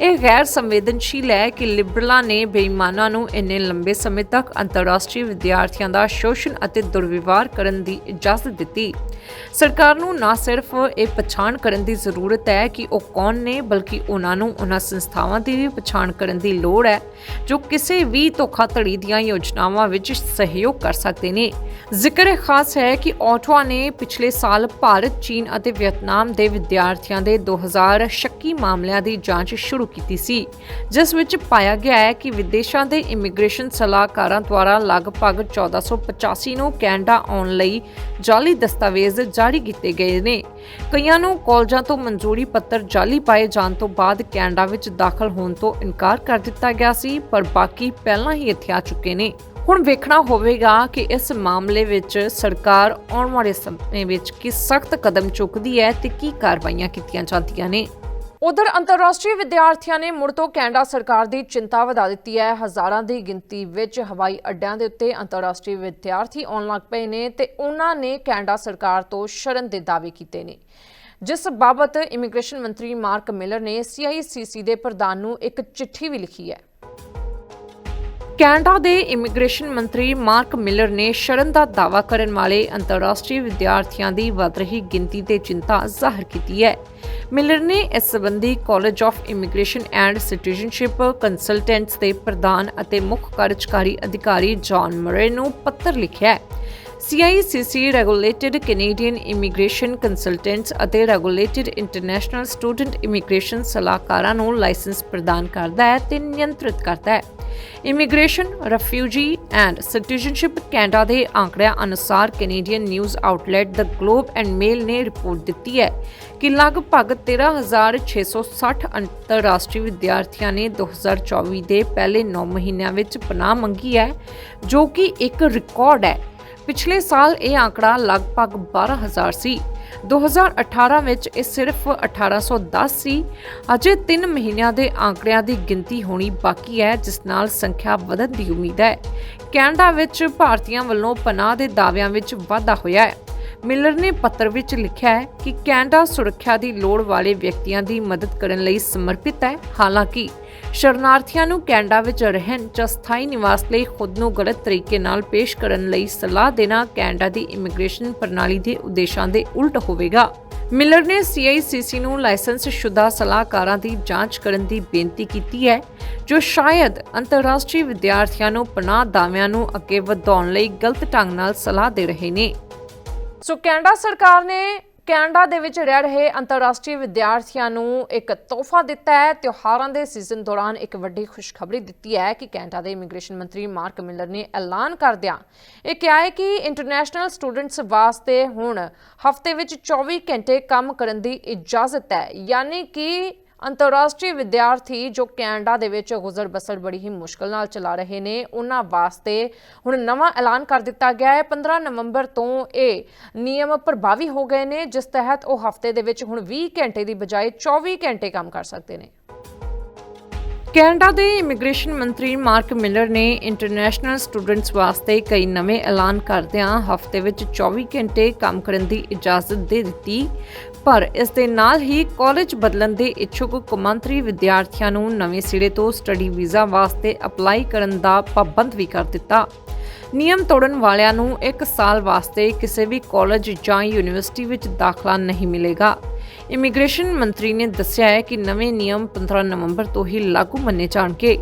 ਇਹ ਗੈਰ ਸੰਵੇਦਨਸ਼ੀਲ ਹੈ ਕਿ ਲਿਬਰਲਾਂ ਨੇ ਬੇਈਮਾਨਾਂ ਨੂੰ ਇੰਨੇ ਲੰਬੇ ਸਮੇਂ ਤੱਕ ਅੰਤਰਰਾਸ਼ਟਰੀ ਵਿਦਿਆਰਥੀਆਂ ਦਾ ਸ਼ੋਸ਼ਣ ਅਤੇ ਦੁਰਵਿਵਹਾਰ ਕਰਨ ਦੀ ਇਜਾਜ਼ਤ ਦਿੱਤੀ। ਸਰਕਾਰ ਨੂੰ ਨਾ ਸਿਰਫ ਇਹ ਪਛਾਣ ਕਰਨ ਦੀ ਜ਼ਰੂਰਤ ਹੈ ਕਿ ਉਹ ਕੌਣ ਨੇ, ਬਲਕਿ ਉਹਨਾਂ ਨੂੰ ਉਹਨਾਂ ਸੰਸਥਾਵਾਂ ਦੀ ਵੀ ਪਛਾਣ ਕਰਨ ਦੀ ਲੋੜ ਹੈ, ਜੋ ਕਿਸੇ ਵੀ ਧੋਖਾਧੜੀ ਦੀਆਂ ਯੋਜਨਾਵਾਂ ਵਿੱਚ ਸਹਿਯੋਗ ਕਰ ਸਕਦੇ ਨੇ। ਜ਼ਿਕਰ ਖਾਸ ਹੈ ਕਿ ਆਟਵਾ ਨੇ ਪਿਛਲੇ ਸਾਲ ਭਾਰਤ, ਚੀਨ ਅਤੇ ਵੀਅਤਨਾਮ ਦੇ ਵਿਦਿਆਰਥੀਆਂ ਦੇ 2000 ਸ਼ੱਕੀ ਮਾਮਲਿਆਂ ਦੀ ਜਾਂਚ ਸ਼ੁਰੂ ਕੀਤੀ ਸੀ, ਜਿਸ ਵਿੱਚ ਪਾਇਆ ਗਿਆ ਹੈ ਕਿ ਵਿਦੇਸ਼ਾਂ ਦੇ ਇਮੀਗ੍ਰੇਸ਼ਨ ਸਲਾਹਕਾਰਾਂ ਦੁਆਰਾ ਲਗਭਗ 1485 ਨੂੰ ਕੈਨੇਡਾ ਆਉਣ ਲਈ ਜਾਲੀ ਦਸਤਾਵੇਜ਼ ਜਾਰੀ ਕੀਤੇ ਗਏ ਨੇ। ਕਈਆਂ ਨੂੰ ਕਾਲਜਾਂ ਤੋਂ ਮਨਜ਼ੂਰੀ ਪੱਤਰ ਜਾਲੀ ਪਾਏ ਜਾਣ ਤੋਂ ਬਾਅਦ ਕੈਨੇਡਾ ਵਿੱਚ ਦਾਖਲ ਹੋਣ ਤੋਂ ਇਨਕਾਰ ਕਰ ਦਿੱਤਾ ਗਿਆ ਸੀ, ਪਰ ਬਾਕੀ ਪਹਿਲਾਂ ਹੀ ਇੱਥੇ ਆ ਚੁੱਕੇ ਨੇ। ਹੁਣ ਵੇਖਣਾ ਹੋਵੇਗਾ ਕਿ ਇਸ ਮਾਮਲੇ ਵਿੱਚ ਸਰਕਾਰ ਆਉਣ ਵਾਲੇ ਸਮੇਂ ਵਿੱਚ ਕੀ ਸਖਤ ਕਦਮ ਚੁੱਕਦੀ ਹੈ ਤੇ ਕੀ ਕਾਰਵਾਈਆਂ ਕੀਤੀਆਂ ਜਾਂਦੀਆਂ ਨੇ। ਉਧਰ ਅੰਤਰਰਾਸ਼ਟਰੀ ਵਿਦਿਆਰਥੀਆਂ ਨੇ ਮੁੜ ਤੋਂ ਕੈਨੇਡਾ ਸਰਕਾਰ ਦੀ ਚਿੰਤਾ ਵਧਾ ਦਿੱਤੀ ਹੈ। ਹਜ਼ਾਰਾਂ ਦੀ ਗਿਣਤੀ ਵਿੱਚ ਹਵਾਈ ਅੱਡਿਆਂ ਦੇ ਉੱਤੇ ਅੰਤਰਰਾਸ਼ਟਰੀ ਵਿਦਿਆਰਥੀ ਆਉਣ ਲੱਗ ਪਏ ਨੇ ਤੇ ਉਹਨਾਂ ਨੇ ਕੈਨੇਡਾ ਸਰਕਾਰ ਤੋਂ ਸ਼ਰਨ ਦੇ ਦਾਅਵੇ ਕੀਤੇ ਨੇ। ਜਿਸ ਬਾਬਤ ਇਮੀਗ੍ਰੇਸ਼ਨ ਮੰਤਰੀ ਮਾਰਕ ਮਿਲਰ ਨੇ ਸੀਆਈਸੀਸੀ ਦੇ ਪ੍ਰਧਾਨ ਨੂੰ ਇੱਕ ਚਿੱਠੀ ਵੀ ਲਿਖੀ ਹੈ। ਕੈਨੇਡਾ ਦੇ ਇਮੀਗ੍ਰੇਸ਼ਨ ਮੰਤਰੀ ਮਾਰਕ ਮਿਲਰ ਨੇ ਸ਼ਰਨ ਦਾ ਦਾਅਵਾ ਕਰਨ ਵਾਲੇ ਅੰਤਰਰਾਸ਼ਟਰੀ ਵਿਦਿਆਰਥੀਆਂ ਦੀ ਵਧ ਰਹੀ ਗਿਣਤੀ ਤੇ ਚਿੰਤਾ ਜ਼ਾਹਰ ਕੀਤੀ ਹੈ। ਮਿਲਰ ਨੇ ਇਸ ਸੰਬੰਧੀ College of Immigration and Citizenship Consultants ਦੇ ਪ੍ਰਧਾਨ ਅਤੇ ਮੁੱਖ ਕਾਰਜਕਾਰੀ ਅਧਿਕਾਰੀ ਜੌਨ ਮਰੇ ਨੂੰ ਪੱਤਰ ਲਿਖਿਆ ਹੈ। CICC regulated Canadian immigration consultants ਅਤੇ ਰੈਗੂਲੇਟਿਡ ਇੰਟਰਨੈਸ਼ਨਲ ਸਟੂਡੈਂਟ ਇਮੀਗ੍ਰੇਸ਼ਨ ਸਲਾਹਕਾਰਾਂ ਨੂੰ ਲਾਇਸੈਂਸ ਪ੍ਰਦਾਨ ਕਰਦਾ ਹੈ ਤੇ ਨਿਯੰਤਰਿਤ ਕਰਦਾ ਹੈ। Immigration refugee and citizenship Canada ਦੇ ਆંકੜਿਆਂ ਅਨੁਸਾਰ Canadian news outlet the Globe and Mail ਨੇ ਰਿਪੋਰਟ ਦਿੱਤੀ ਹੈ ਕਿ ਲਗਭਗ 13660 ਅੰਤਰਰਾਸ਼ਟਰੀ ਵਿਦਿਆਰਥੀਆਂ ਨੇ 2024 ਦੇ ਪਹਿਲੇ 9 ਮਹੀਨਿਆਂ ਵਿੱਚ ਪਨਾਹ ਮੰਗੀ ਹੈ, ਜੋ ਕਿ ਇੱਕ ਰਿਕਾਰਡ ਹੈ। ਪਿਛਲੇ ਸਾਲ ਇਹ ਆંકੜਾ ਲਗਭਗ 12000 ਸੀ। 2018 ਵਿੱਚ ਇਹ ਸਿਰਫ 1810 ਸੀ ਅਜੇ 3 ਮਹੀਨਿਆਂ ਦੇ ਆંકੜਿਆਂ ਦੀ ਗਿਣਤੀ ਹੋਣੀ ਬਾਕੀ ਹੈ, ਜਿਸ ਨਾਲ ਸੰਖਿਆ ਵਧਣ ਦੀ ਉਮੀਦ ਹੈ। ਕੈਨੇਡਾ ਵਿੱਚ ਭਾਰਤੀਆਂ ਵੱਲੋਂ ਪਨਾਹ ਦੇ ਦਾਅਵਿਆਂ ਵਿੱਚ ਵਾਧਾ ਹੋਇਆ ਹੈ। ਮਿਲਰ ਨੇ ਪੱਤਰ ਵਿੱਚ ਲਿਖਿਆ ਹੈ ਕਿ ਕੈਨੇਡਾ ਸੁਰੱਖਿਆ ਦੀ ਲੋੜ ਵਾਲੇ ਵਿਅਕਤੀਆਂ ਦੀ ਮਦਦ ਕਰਨ ਲਈ ਸਮਰਪਿਤ ਹੈ। ਹਾਲਾਂਕਿ ਸ਼ਰਨਾਰਥੀਆਂ ਨੂੰ ਕੈਨੇਡਾ ਵਿੱਚ ਰਹਿਣ ਜਾਂ ਸਥਾਈ ਨਿਵਾਸ ਲਈ ਖੁਦ ਨੂੰ ਗਲਤ ਤਰੀਕੇ ਨਾਲ ਪੇਸ਼ ਕਰਨ ਲਈ ਸਲਾਹ ਦੇਣਾ ਕੈਨੇਡਾ ਦੀ ਇਮੀਗ੍ਰੇਸ਼ਨ ਪ੍ਰਣਾਲੀ ਦੇ ਉਦੇਸ਼ਾਂ ਦੇ ਉਲਟ ਹੋਵੇਗਾ। ਮਿਲਰ ਨੇ CICC ਨੂੰ ਲਾਇਸੈਂਸ ਸ਼ੁਦਾ ਸਲਾਹਕਾਰਾਂ ਦੀ ਜਾਂਚ ਕਰਨ ਦੀ ਬੇਨਤੀ ਕੀਤੀ ਹੈ, ਜੋ ਸ਼ਾਇਦ ਅੰਤਰਰਾਸ਼ਟਰੀ ਵਿਦਿਆਰਥੀਆਂ ਨੂੰ ਪਨਾਹ ਦਾਅਵਿਆਂ ਨੂੰ ਅੱਗੇ ਵਧਾਉਣ ਲਈ ਗਲਤ ਢੰਗ ਨਾਲ ਸਲਾਹ ਦੇ ਰਹੇ ਨੇ। ਸੋ ਕੈਨੇਡਾ ਸਰਕਾਰ ਨੇ ਕੈਨੇਡਾ ਦੇ ਵਿੱਚ ਰਹਿ ਰਹੇ ਅੰਤਰਰਾਸ਼ਟਰੀ ਵਿਦਿਆਰਥੀਆਂ ਨੂੰ ਇੱਕ ਤੋਹਫਾ ਦਿੱਤਾ ਹੈ। ਤਿਉਹਾਰਾਂ ਦੇ ਸੀਜ਼ਨ ਦੌਰਾਨ ਇੱਕ ਵੱਡੀ ਖੁਸ਼ਖਬਰੀ ਦਿੱਤੀ ਹੈ ਕਿ ਕੈਨੇਡਾ ਦੇ ਇਮੀਗ੍ਰੇਸ਼ਨ ਮੰਤਰੀ ਮਾਰਕ ਮਿਲਰ ਨੇ ਐਲਾਨ ਕਰਦਿਆਂ ਇਹ ਕਿਹਾ ਹੈ ਕਿ ਇੰਟਰਨੈਸ਼ਨਲ ਸਟੂਡੈਂਟਸ ਵਾਸਤੇ ਹੁਣ ਹਫ਼ਤੇ ਵਿੱਚ 24 ਘੰਟੇ ਕੰਮ ਕਰਨ ਦੀ ਇਜਾਜ਼ਤ ਹੈ, ਯਾਨੀ ਕਿ ਅੰਤਰਰਾਸ਼ਟਰੀ ਵਿਦਿਆਰਥੀ ਜੋ ਕੈਨੇਡਾ ਦੇ ਵਿੱਚ ਗੁਜ਼ਰ ਬਸਰ ਬੜੀ ਹੀ ਮੁਸ਼ਕਲ ਨਾਲ ਚਲਾ ਰਹੇ ਨੇ, ਉਹਨਾਂ ਵਾਸਤੇ ਹੁਣ ਨਵਾਂ ਐਲਾਨ ਕਰ ਦਿੱਤਾ ਗਿਆ ਹੈ। 15 ਨਵੰਬਰ ਤੋਂ ਇਹ ਨਿਯਮ ਪ੍ਰਭਾਵੀ ਹੋ ਗਏ ਨੇ, ਜਿਸ ਤਹਿਤ ਉਹ ਹਫ਼ਤੇ ਦੇ ਵਿੱਚ ਹੁਣ 20 ਘੰਟੇ ਦੀ ਬਜਾਏ 24 ਘੰਟੇ ਕੰਮ ਕਰ ਸਕਦੇ ਨੇ। ਕੈਨੇਡਾ ਦੇ ਇਮੀਗ੍ਰੇਸ਼ਨ ਮੰਤਰੀ ਮਾਰਕ ਮਿਲਰ ਨੇ ਇੰਟਰਨੈਸ਼ਨਲ ਸਟੂਡੈਂਟਸ ਵਾਸਤੇ ਕਈ ਨਵੇਂ ਐਲਾਨ ਕਰਦਿਆਂ ਹਫ਼ਤੇ ਵਿੱਚ 24 ਘੰਟੇ ਕੰਮ ਕਰਨ ਦੀ ਇਜਾਜ਼ਤ ਦੇ ਦਿੱਤੀ। ਪਰ ਇਸ ਦੇ ਨਾਲ ਹੀ ਕਾਲਜ ਬਦਲਣ ਦੇ ਇੱਛੁਕ ਕੌਮਾਂਤਰੀ ਵਿਦਿਆਰਥੀਆਂ ਨੂੰ ਨਵੇਂ ਸਿਰੇ ਤੋਂ ਸਟੱਡੀ ਵੀਜ਼ਾ ਵਾਸਤੇ ਅਪਲਾਈ ਕਰਨ ਦਾ ਪਾਬੰਦ ਵੀ ਕਰ ਦਿੱਤਾ। ਨਿਯਮ ਤੋੜਨ ਵਾਲਿਆਂ ਨੂੰ 1 ਸਾਲ ਵਾਸਤੇ ਕਿਸੇ ਵੀ ਕਾਲਜ ਜਾਂ ਯੂਨੀਵਰਸਿਟੀ ਵਿੱਚ ਦਾਖਲਾ ਨਹੀਂ ਮਿਲੇਗਾ। ਇਮੀਗ੍ਰੇਸ਼ਨ ਮੰਤਰੀ ਨੇ ਦੱਸਿਆ ਹੈ ਕਿ ਨਵੇਂ ਨਿਯਮ 15 ਨਵੰਬਰ ਤੋਂ ਹੀ ਲਾਗੂ ਮੰਨੇ ਜਾਣਗੇ।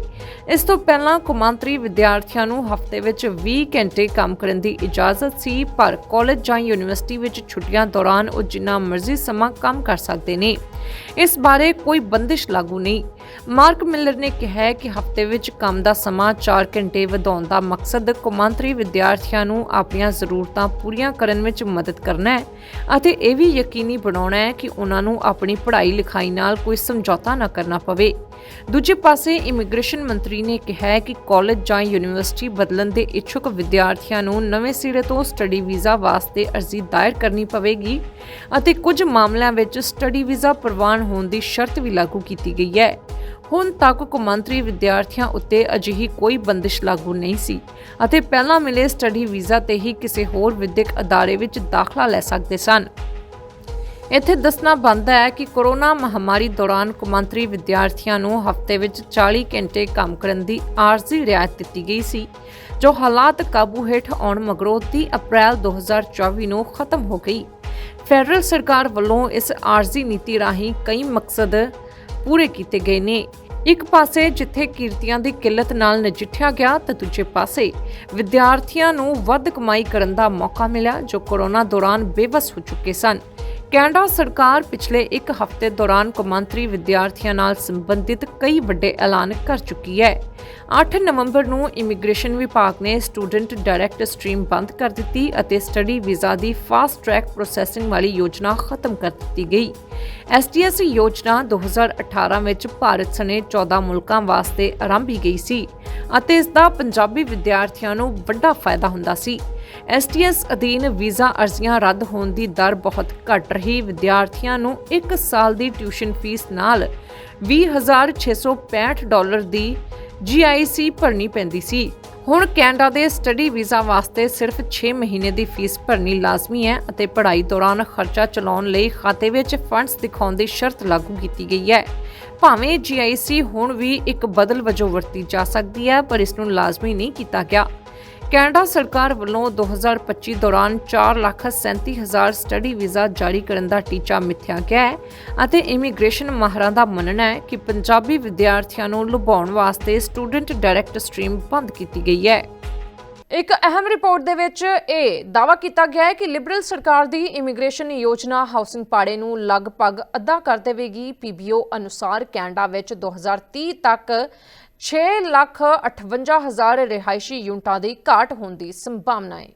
ਇਸ ਤੋਂ ਪਹਿਲਾਂ ਕੌਮਾਂਤਰੀ ਵਿਦਿਆਰਥੀਆਂ ਨੂੰ ਹਫ਼ਤੇ ਵਿੱਚ 20 ਘੰਟੇ ਕੰਮ ਕਰਨ ਦੀ ਇਜਾਜ਼ਤ ਸੀ, ਪਰ ਕਾਲਜ ਜਾਂ ਯੂਨੀਵਰਸਿਟੀ ਵਿੱਚ ਛੁੱਟੀਆਂ ਦੌਰਾਨ ਉਹ ਜਿੰਨਾ ਮਰਜ਼ੀ ਸਮਾਂ ਕੰਮ ਕਰ ਸਕਦੇ ਨੇ। ਇਸ ਬਾਰੇ ਕੋਈ ਬੰਦਿਸ਼ ਲਾਗੂ ਨਹੀਂ। ਮਾਰਕ ਮਿਲਰ ਨੇ ਕਿਹਾ ਕਿ ਹਫ਼ਤੇ ਵਿੱਚ ਕੰਮ ਦਾ ਸਮਾਂ 4 ਘੰਟੇ ਵਧਾਉਣ ਦਾ ਮਕਸਦ ਕੌਮਾਂਤਰੀ ਵਿਦਿਆਰਥੀਆਂ ਨੂੰ ਆਪਣੀਆਂ ਜ਼ਰੂਰਤਾਂ ਪੂਰੀਆਂ ਕਰਨ ਵਿੱਚ ਮਦਦ ਕਰਨਾ ਹੈ ਅਤੇ ਇਹ ਵੀ ਯਕੀਨੀ ਬਣਾਉਣਾ ਹੈ ਕਿ ਉਹਨਾਂ ਨੂੰ ਆਪਣੀ ਪੜ੍ਹਾਈ ਲਿਖਾਈ ਨਾਲ ਕੋਈ ਸਮਝੌਤਾ ਨਾ ਕਰਨਾ ਪਵੇ। ਦੂਜੇ ਪਾਸੇ, ਇਮੀਗ੍ਰੇਸ਼ਨ ਮੰਤਰੀ ਨੇ ਕਿਹਾ ਕਿ ਕਾਲਜ ਜਾਂ ਯੂਨੀਵਰਸਿਟੀ ਬਦਲਣ ਦੇ ਇੱਛੁਕ ਵਿਦਿਆਰਥੀਆਂ ਨੂੰ ਨਵੇਂ ਸਿਰੇ ਤੋਂ ਸਟੱਡੀ ਵੀਜ਼ਾ ਵਾਸਤੇ ਅਰਜ਼ੀ ਦਾਇਰ ਕਰਨੀ ਪਵੇਗੀ ਅਤੇ ਕੁਝ ਮਾਮਲਿਆਂ ਵਿੱਚ ਸਟੱਡੀ ਵੀਜ਼ਾ ਪ੍ਰਵਾਨ ਹੋਣ ਦੀ ਸ਼ਰਤ ਵੀ ਲਾਗੂ ਕੀਤੀ ਗਈ ਹੈ। ਹੁਣ ਤੱਕ ਕੌਮਾਂਤਰੀ ਵਿਦਿਆਰਥੀਆਂ ਉੱਤੇ ਅਜਿਹੀ ਕੋਈ ਬੰਦਿਸ਼ ਲਾਗੂ ਨਹੀਂ ਸੀ ਅਤੇ ਪਹਿਲਾਂ ਮਿਲੇ ਸਟੱਡੀ ਵੀਜ਼ਾ ਤੇ ਹੀ ਕਿਸੇ ਹੋਰ ਵਿਦਿਅਕ ਅਦਾਰੇ ਵਿੱਚ ਦਾਖਲਾ ਲੈ ਸਕਦੇ ਸਨ। ਇੱਥੇ ਦੱਸਣਾ ਬਣਦਾ ਹੈ ਕਿ ਕੋਰੋਨਾ ਮਹਾਮਾਰੀ ਦੌਰਾਨ ਕੌਮਾਂਤਰੀ ਵਿਦਿਆਰਥੀਆਂ ਨੂੰ ਹਫ਼ਤੇ ਵਿੱਚ 40 ਘੰਟੇ ਕੰਮ ਕਰਨ ਦੀ ਆਰਜ਼ੀ ਰਿਆਇਤ ਦਿੱਤੀ ਗਈ ਸੀ, ਜੋ ਹਾਲਾਤ ਕਾਬੂ ਹੇਠ ਆਉਣ ਮਗਰੋਂ 30 ਅਪ੍ਰੈਲ 2024 ਨੂੰ ਖਤਮ ਹੋ ਗਈ। ਫੈਡਰਲ ਸਰਕਾਰ ਵੱਲੋਂ ਇਸ ਆਰਜ਼ੀ ਨੀਤੀ ਰਾਹੀਂ ਕਈ ਮਕਸਦ ਪੂਰੇ ਕੀਤੇ ਗਏ ਨੇ। ਇੱਕ ਪਾਸੇ ਜਿੱਥੇ ਕਿਰਤੀਆਂ ਦੀ ਕਿੱਲਤ ਨਾਲ ਨਜਿੱਠਿਆ ਗਿਆ ਤਾਂ ਦੂਜੇ ਪਾਸੇ ਵਿਦਿਆਰਥੀਆਂ ਨੂੰ ਵੱਧ ਕਮਾਈ ਕਰਨ ਦਾ ਮੌਕਾ ਮਿਲਿਆ, ਜੋ ਕੋਰੋਨਾ ਦੌਰਾਨ ਬੇਵਸ ਹੋ ਚੁੱਕੇ ਸਨ। ਕੈਨੇਡਾ ਸਰਕਾਰ ਪਿਛਲੇ ਇੱਕ ਹਫ਼ਤੇ ਦੌਰਾਨ ਕੌਮਾਂਤਰੀ ਵਿਦਿਆਰਥੀਆਂ ਨਾਲ ਸੰਬੰਧਿਤ ਕਈ ਵੱਡੇ ਐਲਾਨ ਕਰ ਚੁੱਕੀ ਹੈ। 8 ਨਵੰਬਰ ਨੂੰ ਇਮੀਗ੍ਰੇਸ਼ਨ ਵਿਭਾਗ ਨੇ ਸਟੂਡੈਂਟ ਡਾਇਰੈਕਟ ਸਟ੍ਰੀਮ ਬੰਦ ਕਰ ਦਿੱਤੀ ਅਤੇ ਸਟੱਡੀ ਵੀਜ਼ਾ ਦੀ ਫਾਸਟ ਟਰੈਕ ਪ੍ਰੋਸੈਸਿੰਗ ਵਾਲੀ ਯੋਜਨਾ ਖਤਮ ਕਰ ਦਿੱਤੀ ਗਈ। ਐਸਟੀਐਸ ਯੋਜਨਾ 2018 ਵਿੱਚ ਭਾਰਤ ਸਣੇ 14 ਮੁਲਕਾਂ ਵਾਸਤੇ ਆਰੰਭੀ ਗਈ ਸੀ ਅਤੇ ਇਸ ਦਾ ਪੰਜਾਬੀ ਵਿਦਿਆਰਥੀਆਂ ਨੂੰ ਵੱਡਾ ਫਾਇਦਾ ਹੁੰਦਾ ਸੀ। ਐਸਟੀਐਸ ਅਧੀਨ ਵੀਜ਼ਾ ਅਰਜ਼ੀਆਂ ਰੱਦ ਹੋਣ ਦੀ ਦਰ ਬਹੁਤ ਘਟ ਰਹੀ। ਵਿਦਿਆਰਥੀਆਂ ਨੂੰ 1 ਸਾਲ ਦੀ ਟਿਊਸ਼ਨ ਫੀਸ ਨਾਲ 20665 ਡਾਲਰ ਦੀ GIC ਭਰਨੀ ਪੈਂਦੀ ਸੀ। ਹੁਣ ਕੈਨੇਡਾ ਦੇ ਸਟੱਡੀ ਵੀਜ਼ਾ ਵਾਸਤੇ ਸਿਰਫ 6 ਮਹੀਨੇ ਦੀ ਫੀਸ ਭਰਨੀ ਲਾਜ਼ਮੀ ਹੈ ਅਤੇ ਪੜ੍ਹਾਈ ਦੌਰਾਨ ਖਰਚਾ ਚਲਾਉਣ ਲਈ ਖਾਤੇ ਵਿੱਚ ਫੰਡਸ ਦਿਖਾਉਣ ਦੀ ਸ਼ਰਤ ਲਾਗੂ ਕੀਤੀ ਗਈ ਹੈ। ਭਾਵੇਂ GIC ਹੁਣ ਵੀ ਇੱਕ ਬਦਲ ਵਜੋਂ ਵਰਤੀ ਜਾ ਸਕਦੀ ਹੈ, ਪਰ ਇਸ ਨੂੰ ਲਾਜ਼ਮੀ ਨਹੀਂ ਕੀਤਾ ਗਿਆ। ਕੈਨੇਡਾ ਸਰਕਾਰ ਵੱਲੋਂ 2025 ਦੌਰਾਨ 4,37,000 ਸਟੱਡੀ ਵੀਜ਼ਾ ਜਾਰੀ ਕਰਨ ਦਾ ਟੀਚਾ ਮਿੱਥਿਆ ਗਿਆ ਹੈ ਅਤੇ ਇਮੀਗ੍ਰੇਸ਼ਨ ਮਾਹਰਾਂ ਦਾ ਮੰਨਣਾ ਹੈ ਕਿ ਪੰਜਾਬੀ ਵਿਦਿਆਰਥੀਆਂ ਨੂੰ ਲੁਭਾਉਣ ਵਾਸਤੇ ਸਟੂਡੈਂਟ ਡਾਇਰੈਕਟ ਸਟ੍ਰੀਮ ਬੰਦ ਕੀਤੀ ਗਈ ਹੈ। ਇੱਕ ਅਹਿਮ ਰਿਪੋਰਟ ਦੇ ਵਿੱਚ ਇਹ ਦਾਵਾ ਕੀਤਾ ਗਿਆ ਹੈ ਕਿ ਲਿਬਰਲ ਸਰਕਾਰ ਦੀ ਇਮੀਗ੍ਰੇਸ਼ਨ ਯੋਜਨਾ ਹਾਊਸਿੰਗ ਪਾੜੇ ਨੂੰ ਲਗਭਗ ਅੱਧਾ ਕਰ ਦੇਵੇਗੀ। ਪੀਬੀਓ ਅਨੁਸਾਰ ਕੈਨੇਡਾ ਵਿੱਚ 2030 ਤੱਕ 6 ਲੱਖ 58 ਹਜ਼ਾਰ ਰਿਹਾਇਸ਼ੀ ਯੂਨਿਟਾਂ ਦੀ ਘਾਟ ਹੋਣ ਦੀ ਸੰਭਾਵਨਾ ਹੈ।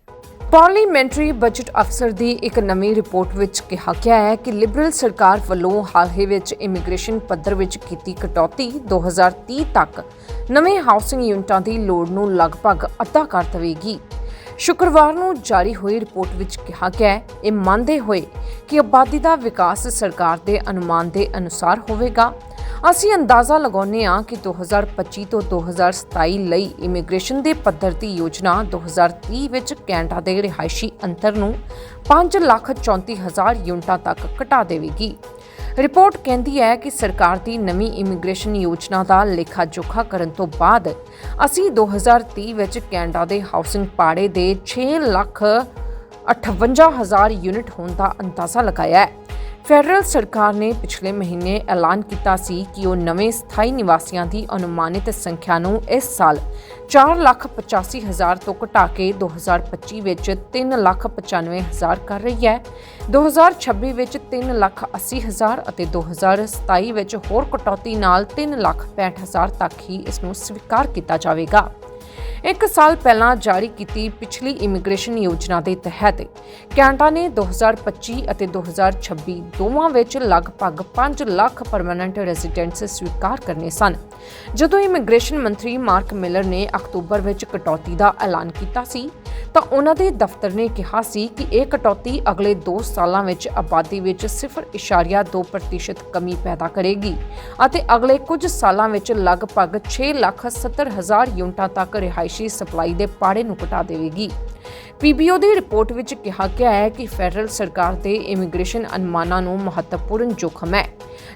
ਪਾਰਲੀਮੈਂਟਰੀ ਬਜਟ ਅਫਸਰ ਦੀ ਇੱਕ ਨਵੀਂ ਰਿਪੋਰਟ ਵਿੱਚ ਕਿਹਾ ਗਿਆ ਹੈ ਕਿ ਲਿਬਰਲ ਸਰਕਾਰ ਵੱਲੋਂ ਹਾਲ ਹੀ ਵਿੱਚ ਇਮੀਗ੍ਰੇਸ਼ਨ ਪੱਧਰ ਵਿੱਚ ਕੀਤੀ ਕਟੌਤੀ 2030 ਤੱਕ ਨਵੇਂ ਹਾਊਸਿੰਗ ਯੂਨਿਟਾਂ ਦੀ ਲੋੜ ਨੂੰ ਲਗਭਗ ਅੱਧਾ ਕਰ ਦੇਵੇਗੀ। ਸ਼ੁੱਕਰਵਾਰ ਨੂੰ ਜਾਰੀ ਹੋਈ ਰਿਪੋਰਟ ਵਿੱਚ ਕਿਹਾ ਗਿਆ ਹੈ, ਇਹ ਮੰਨਦੇ ਹੋਏ ਕਿ ਆਬਾਦੀ ਦਾ ਵਿਕਾਸ ਸਰਕਾਰ ਦੇ ਅਨੁਮਾਨ ਦੇ ਅਨੁਸਾਰ ਹੋਵੇਗਾ ਅਸੀਂ ਅੰਦਾਜ਼ਾ ਲਗਾਉਂਦੇ ਹਾਂ ਕਿ 2025 ਤੋਂ 2027 ਲਈ ਇਮੀਗ੍ਰੇਸ਼ਨ ਦੇ ਪੱਧਰ ਦੀ ਯੋਜਨਾ 2030 ਵਿੱਚ ਕੈਨੇਡਾ ਦੇ ਰਿਹਾਇਸ਼ੀ ਅੰਤਰ ਨੂੰ 5,34,000 ਯੂਨਿਟਾਂ ਤੱਕ ਘਟਾ ਦੇਵੇਗੀ। ਰਿਪੋਰਟ ਕਹਿੰਦੀ ਹੈ ਕਿ ਸਰਕਾਰ ਦੀ ਨਵੀਂ ਇਮੀਗ੍ਰੇਸ਼ਨ ਯੋਜਨਾ ਦਾ ਲੇਖਾ ਜੋਖਾ ਕਰਨ ਤੋਂ ਬਾਅਦ ਅਸੀਂ 2030 ਵਿੱਚ ਕੈਨੇਡਾ ਦੇ ਹਾਊਸਿੰਗ ਪਾੜੇ ਦੇ 6 ਲੱਖ 58000 ਯੂਨਿਟ ਹੋਣ ਦਾ ਅੰਦਾਜ਼ਾ ਲਗਾਇਆ ਹੈ। ਫੈਡਰਲ ਸਰਕਾਰ ਨੇ ਪਿਛਲੇ ਮਹੀਨੇ ਐਲਾਨ ਕੀਤਾ ਸੀ ਕਿ ਉਹ ਨਵੇਂ ਸਥਾਈ ਨਿਵਾਸੀਆਂ ਦੀ ਅਨੁਮਾਨਿਤ ਸੰਖਿਆ ਨੂੰ ਇਸ ਸਾਲ 485000 ਤੋਂ ਘਟਾ ਕੇ 2025 ਵਿੱਚ 395000 ਕਰ ਰਹੀ ਹੈ। 2026 ਵਿੱਚ 380000 ਅਤੇ 2027 ਵਿੱਚ ਹੋਰ ਕਟੌਤੀ ਨਾਲ 365000 ਤੱਕ ਹੀ ਇਸ ਨੂੰ ਸਵੀਕਾਰ ਕੀਤਾ ਜਾਵੇਗਾ। ਇੱਕ ਸਾਲ ਪਹਿਲਾਂ ਜਾਰੀ ਕੀਤੀ ਪਿਛਲੀ ਇਮੀਗ੍ਰੇਸ਼ਨ ਯੋਜਨਾ ਦੇ ਤਹਿਤ, ਕੈਨੇਡਾ ਨੇ 2025 ਅਤੇ 2026 ਦੋਵਾਂ ਵਿੱਚ ਲਗਭਗ 5 ਲੱਖ ਪਰਮਨੈਂਟ ਰੈਜ਼ੀਡੈਂਟਸ ਸਵੀਕਾਰ ਕਰਨੇ ਸਨ। ਜਦੋਂ ਇਮੀਗ੍ਰੇਸ਼ਨ ਮੰਤਰੀ ਮਾਰਕ ਮਿਲਰ ਨੇ ਅਕਤੂਬਰ ਵਿੱਚ ਕਟੌਤੀ ਦਾ ਐਲਾਨ ਕੀਤਾ ਸੀ ਤਾਂ ਉਹਨਾਂ ਦੇ ਦਫ਼ਤਰ ਨੇ ਕਿਹਾ ਸੀ ਕਿ ਇਹ ਕਟੌਤੀ ਅਗਲੇ 2 ਸਾਲਾਂ ਵਿੱਚ ਆਬਾਦੀ ਵਿੱਚ 0.2% ਕਮੀ ਪੈਦਾ ਕਰੇਗੀ ਅਤੇ ਅਗਲੇ ਕੁਝ ਸਾਲਾਂ ਵਿੱਚ ਲਗਭਗ 6 ਲੱਖ 70 ਹਜ਼ਾਰ ਯੂਨਿਟਾਂ ਤੱਕ ਰਿਹਾਇਸ਼ੀ ਸਪਲਾਈ ਦੇ ਪਾੜੇ ਨੂੰ ਘਟਾ ਦੇਵੇਗੀ। ਪੀਬੀਓ ਦੀ ਰਿਪੋਰਟ ਵਿੱਚ ਕਿਹਾ ਗਿਆ ਹੈ ਕਿ ਫੈਡਰਲ ਸਰਕਾਰ ਦੇ ਇਮੀਗ੍ਰੇਸ਼ਨ ਅਨੁਮਾਨਾਂ ਨੂੰ ਮਹੱਤਵਪੂਰਨ ਜੋਖਮ ਹੈ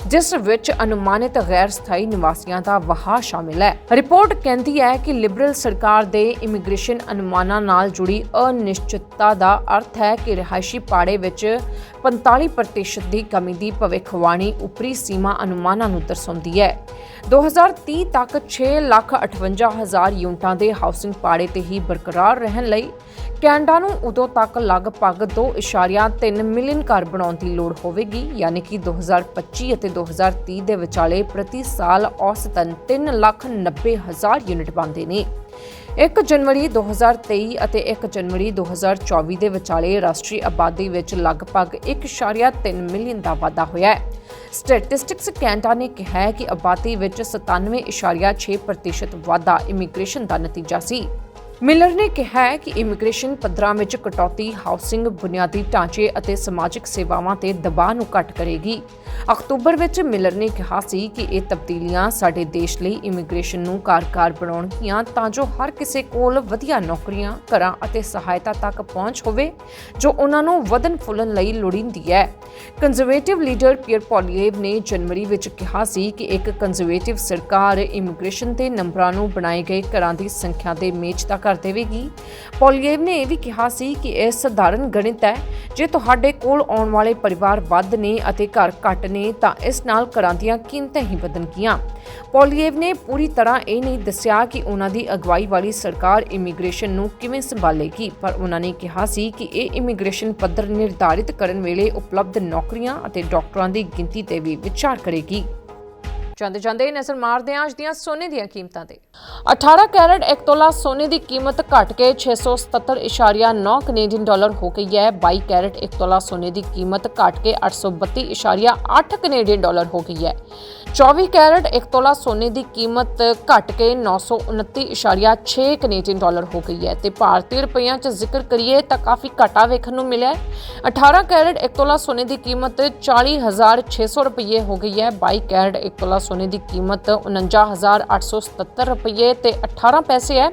ਜਿਸ ਵਿੱਚ ਅਨੁਮਾਨਿਤ ਗੈਰ ਸਥਾਈ ਨਿਵਾਸੀਆਂ ਦਾ ਵਹਾਅ ਸ਼ਾਮਿਲ ਹੈ। ਰਿਪੋਰਟ ਕਹਿੰਦੀ ਹੈ ਕਿ ਲਿਬਰਲ ਸਰਕਾਰ ਦੇ ਇਮੀਗ੍ਰੇਸ਼ਨ ਅਨੁਮਾਨਾਂ ਨਾਲ ਜੁੜੀ ਅਨਿਸ਼ਚਿਤਤਾ ਦਾ ਅਰਥ ਹੈ ਕਿ ਰਿਹਾਇਸ਼ੀ ਪਾੜੇ ਵਿੱਚ 45% ਦੀ ਕਮੀ ਦੀ ਭਵਿੱਖਬਾਣੀ ਉਪਰੀ ਸੀਮਾ ਅਨੁਮਾਨਾਂ ਨੂੰ ਦਰਸਾਉਂਦੀ ਹੈ। 2030 ਤੱਕ 6,58,000 ਯੂਨਿਟਾਂ ਦੇ ਹਾਊਸਿੰਗ ਪਾੜੇ ਤੇ ਹੀ ਬਰਕਰਾਰ ਰਹਿਣ ਲਈ ਕੈਨੇਡਾ ਨੂੰ ਉਦੋਂ ਤੱਕ ਲਗਭਗ 2.3 ਮਿਲੀਅਨ ਘਰ ਬਣਾਉਣ ਦੀ ਲੋੜ ਹੋਵੇਗੀ ਯਾਨੀ ਕਿ 2025 ਅਤੇ 2030 ਦੇ ਵਿਚਾਲੇ ਪ੍ਰਤੀ ਸਾਲ ਔਸਤਨ 3,90,000 ਯੂਨਿਟ ਬਣਦੇ ਨੇ। 1 ਜਨਵਰੀ 2023 ਅਤੇ 1 ਜਨਵਰੀ 2024 ਦੇ ਵਿਚਾਲੇ ਰਾਸ਼ਟਰੀ ਆਬਾਦੀ ਵਿੱਚ ਲਗਭਗ 1.3 ਮਿਲੀਅਨ ਦਾ ਵਾਧਾ ਹੋਇਆ ਹੈ। ਸਟੈਟਿਸਟਿਕਸ ਕੈਨੇਡਾ ਨੇ ਕਿਹਾ ਹੈ ਕਿ ਆਬਾਦੀ ਵਿੱਚ 97.6% ਵਾਧਾ ਇਮੀਗ੍ਰੇਸ਼ਨ ਦਾ ਨਤੀਜਾ ਸੀ। ਮਿਲਰ ਨੇ ਕਿਹਾ ਹੈ ਕਿ ਇਮੀਗ੍ਰੇਸ਼ਨ ਪੱਧਰਾਂ ਵਿੱਚ ਕਟੌਤੀ, ਹਾਊਸਿੰਗ, ਬੁਨਿਆਦੀ ਢਾਂਚੇ ਅਤੇ ਸਮਾਜਿਕ ਸੇਵਾਵਾਂ ਤੇ ਦਬਾਅ ਨੂੰ ਘੱਟ ਕਰੇਗੀ। ਅਕਤੂਬਰ ਵਿੱਚ ਮਿਲਰ ਨੇ ਕਿਹਾ ਸੀ ਕਿ ਇਹ ਤਬਦੀਲੀਆਂ ਸਾਡੇ ਦੇਸ਼ ਲਈ ਇਮੀਗ੍ਰੇਸ਼ਨ ਨੂੰ ਕਾਰਗਰ ਬਣਾਉਣਗੀਆਂ ਤਾਂ ਜੋ ਹਰ ਕਿਸੇ ਕੋਲ ਵਧੀਆ ਨੌਕਰੀਆਂ, ਘਰਾਂ ਅਤੇ ਸਹਾਇਤਾ ਤੱਕ ਪਹੁੰਚ ਹੋਵੇ, ਜੋ ਉਹਨਾਂ ਨੂੰ ਵਧਨ ਫੁੱਲਣ ਲਈ ਲੋੜੀਂਦੀ ਹੈ। ਕੰਜ਼ਰਵੇਟਿਵ ਲੀਡਰ ਪੀਅਰ ਪੋਲੀਏਵ ਨੇ ਜਨਵਰੀ ਵਿੱਚ ਕਿਹਾ ਸੀ ਕਿ ਇੱਕ ਕੰਜ਼ਰਵੇਟਿਵ ਸਰਕਾਰ ਇਮੀਗ੍ਰੇਸ਼ਨ ਦੇ ਨੰਬਰਾਂ ਨੂੰ ਬਣਾਏ ਗਏ ਘਰਾਂ ਦੀ ਸੰਖਿਆ ਦੇ ਮੇਚ ਤੱਕ ਕਰ ਦੇਵੇਗੀ। ਪੋਲੀਏਵ ਨੇ ਇਹ ਵੀ ਕਿਹਾ ਸੀ ਕਿ ਇਹ ਸਧਾਰਨ ਗਣਿਤ ਹੈ। ਜੇ ਤੁਹਾਡੇ ਕੋਲ ਆਉਣ ਵਾਲੇ ਪਰਿਵਾਰ ਵੱਧ ਨੇ ਅਤੇ ਘਰ ਘੱਟ ਨੇ, ਤਾਂ ਇਸ ਨਾਲ ਘਰਾਂ ਦੀਆਂ ਕੀਮਤਾਂ ਹੀ ਵਧਣਗੀਆਂ। ਪੋਲੀਏਵ ਨੇ ਪੂਰੀ ਤਰ੍ਹਾਂ ਇਹ ਨਹੀਂ ਦੱਸਿਆ ਕਿ ਉਹਨਾਂ ਦੀ ਅਗਵਾਈ ਵਾਲੀ ਸਰਕਾਰ ਇਮੀਗ੍ਰੇਸ਼ਨ ਨੂੰ ਕਿਵੇਂ ਸੰਭਾਲੇਗੀ, ਪਰ ਉਹਨਾਂ ਨੇ ਕਿਹਾ ਸੀ ਕਿ ਇਹ ਇਮੀਗ੍ਰੇਸ਼ਨ ਪੱਧਰ ਨਿਰਧਾਰਿਤ ਕਰਨ ਵੇਲੇ ਉਪਲਬਧ ਨੌਕਰੀਆਂ ਅਤੇ ਡਾਕਟਰਾਂ ਦੀ ਗਿਣਤੀ ਤੇ ਵੀ ਵਿਚਾਰ ਕਰੇਗੀ। ਜਾਂਦੇ ਜਾਂਦੇ ਨਜ਼ਰ ਮਾਰਦੇ ਹਾਂ ਅੱਜ ਦੀਆਂ ਸੋਨੇ ਦੀਆਂ ਕੀਮਤਾਂ ਤੇ। 18 ਕੈਰਟ 1 ਤੋਲਾ ਸੋਨੇ ਦੀ ਕੀਮਤ ਘਟ ਕੇ 677.9 ਕੈਨੇਡੀਅਨ ਡਾਲਰ ਹੋ ਗਈ ਹੈ। 22 ਕੈਰਟ 1 ਤੋਲਾ ਸੋਨੇ ਦੀ ਕੀਮਤ ਘਟ ਕੇ 832.8 ਕੈਨੇਡੀਅਨ ਡਾਲਰ ਹੋ ਗਈ ਹੈ। 24 ਕੈਰਟ 1 ਤੋਲਾ ਸੋਨੇ ਦੀ ਕੀਮਤ ਘਟ ਕੇ 929.6 ਕੈਨੇਡੀਅਨ ਡਾਲਰ ਹੋ ਗਈ ਹੈ ਤੇ ਭਾਰਤੀ ਰੁਪਈਆਂ 'ਚ ਜ਼ਿਕਰ ਕਰੀਏ ਤਾਂ ਕਾਫੀ ਘਟਾ ਵੇਖਣ ਨੂੰ ਮਿਲਿਆ ਹੈ 18 ਕੈਰਟ 1 ਤੋਲਾ ਸੋਨੇ ਦੀ ਕੀਮਤ 40600 ਰੁਪਏ ਹੋ ਗਈ ਹੈ 22 ਕੈਰਟ 1 ਤੋਲਾ ਸੋਨੇ ਦੀ ਕੀਮਤ 49877 ਰੁਪਏ ਤੇ 18 ਪੈਸੇ ਹੈ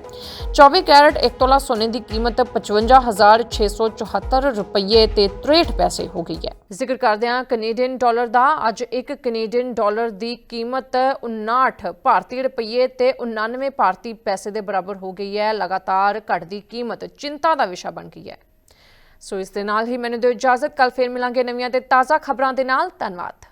24 ਕੈਰਟ 1 ਤੋਲਾ ਸੋਨੇ ਦੀ ਕੀਮਤ 55674 ਰੁਪਏ ਤੇ 63 ਪੈਸੇ ਹੋ ਗਈ ਹੈ ਜ਼ਿਕਰ ਕਰਦੇ ਹਾਂ ਕੈਨੇਡੀਅਨ ਡਾਲਰ ਦਾ ਅੱਜ ਇੱਕ ਕੈਨੇਡੀਅਨ ਡਾਲਰ ਦੀ ਕੀਮਤ 59 ਭਾਰਤੀ ਰੁਪਏ ਤੇ 99 ਭਾਰਤੀ ਪੈਸੇ ਦੇ ਬਰਾਬਰ ਹੋ ਗਈ ਹੈ। ਲਗਾਤਾਰ ਘਟਦੀ ਕੀਮਤ ਚਿੰਤਾ ਦਾ ਵਿਸ਼ਾ ਬਣ ਗਈ ਹੈ। ਸੋ ਇਸ ਦੇ ਨਾਲ ਹੀ ਮੈਨੂੰ ਦਿਓ ਇਜਾਜ਼ਤ। ਕੱਲ ਫੇਰ ਮਿਲਾਂਗੇ ਨਵੀਆਂ ਤੇ ਤਾਜ਼ਾ ਖਬਰਾਂ ਦੇ ਨਾਲ। ਧੰਨਵਾਦ।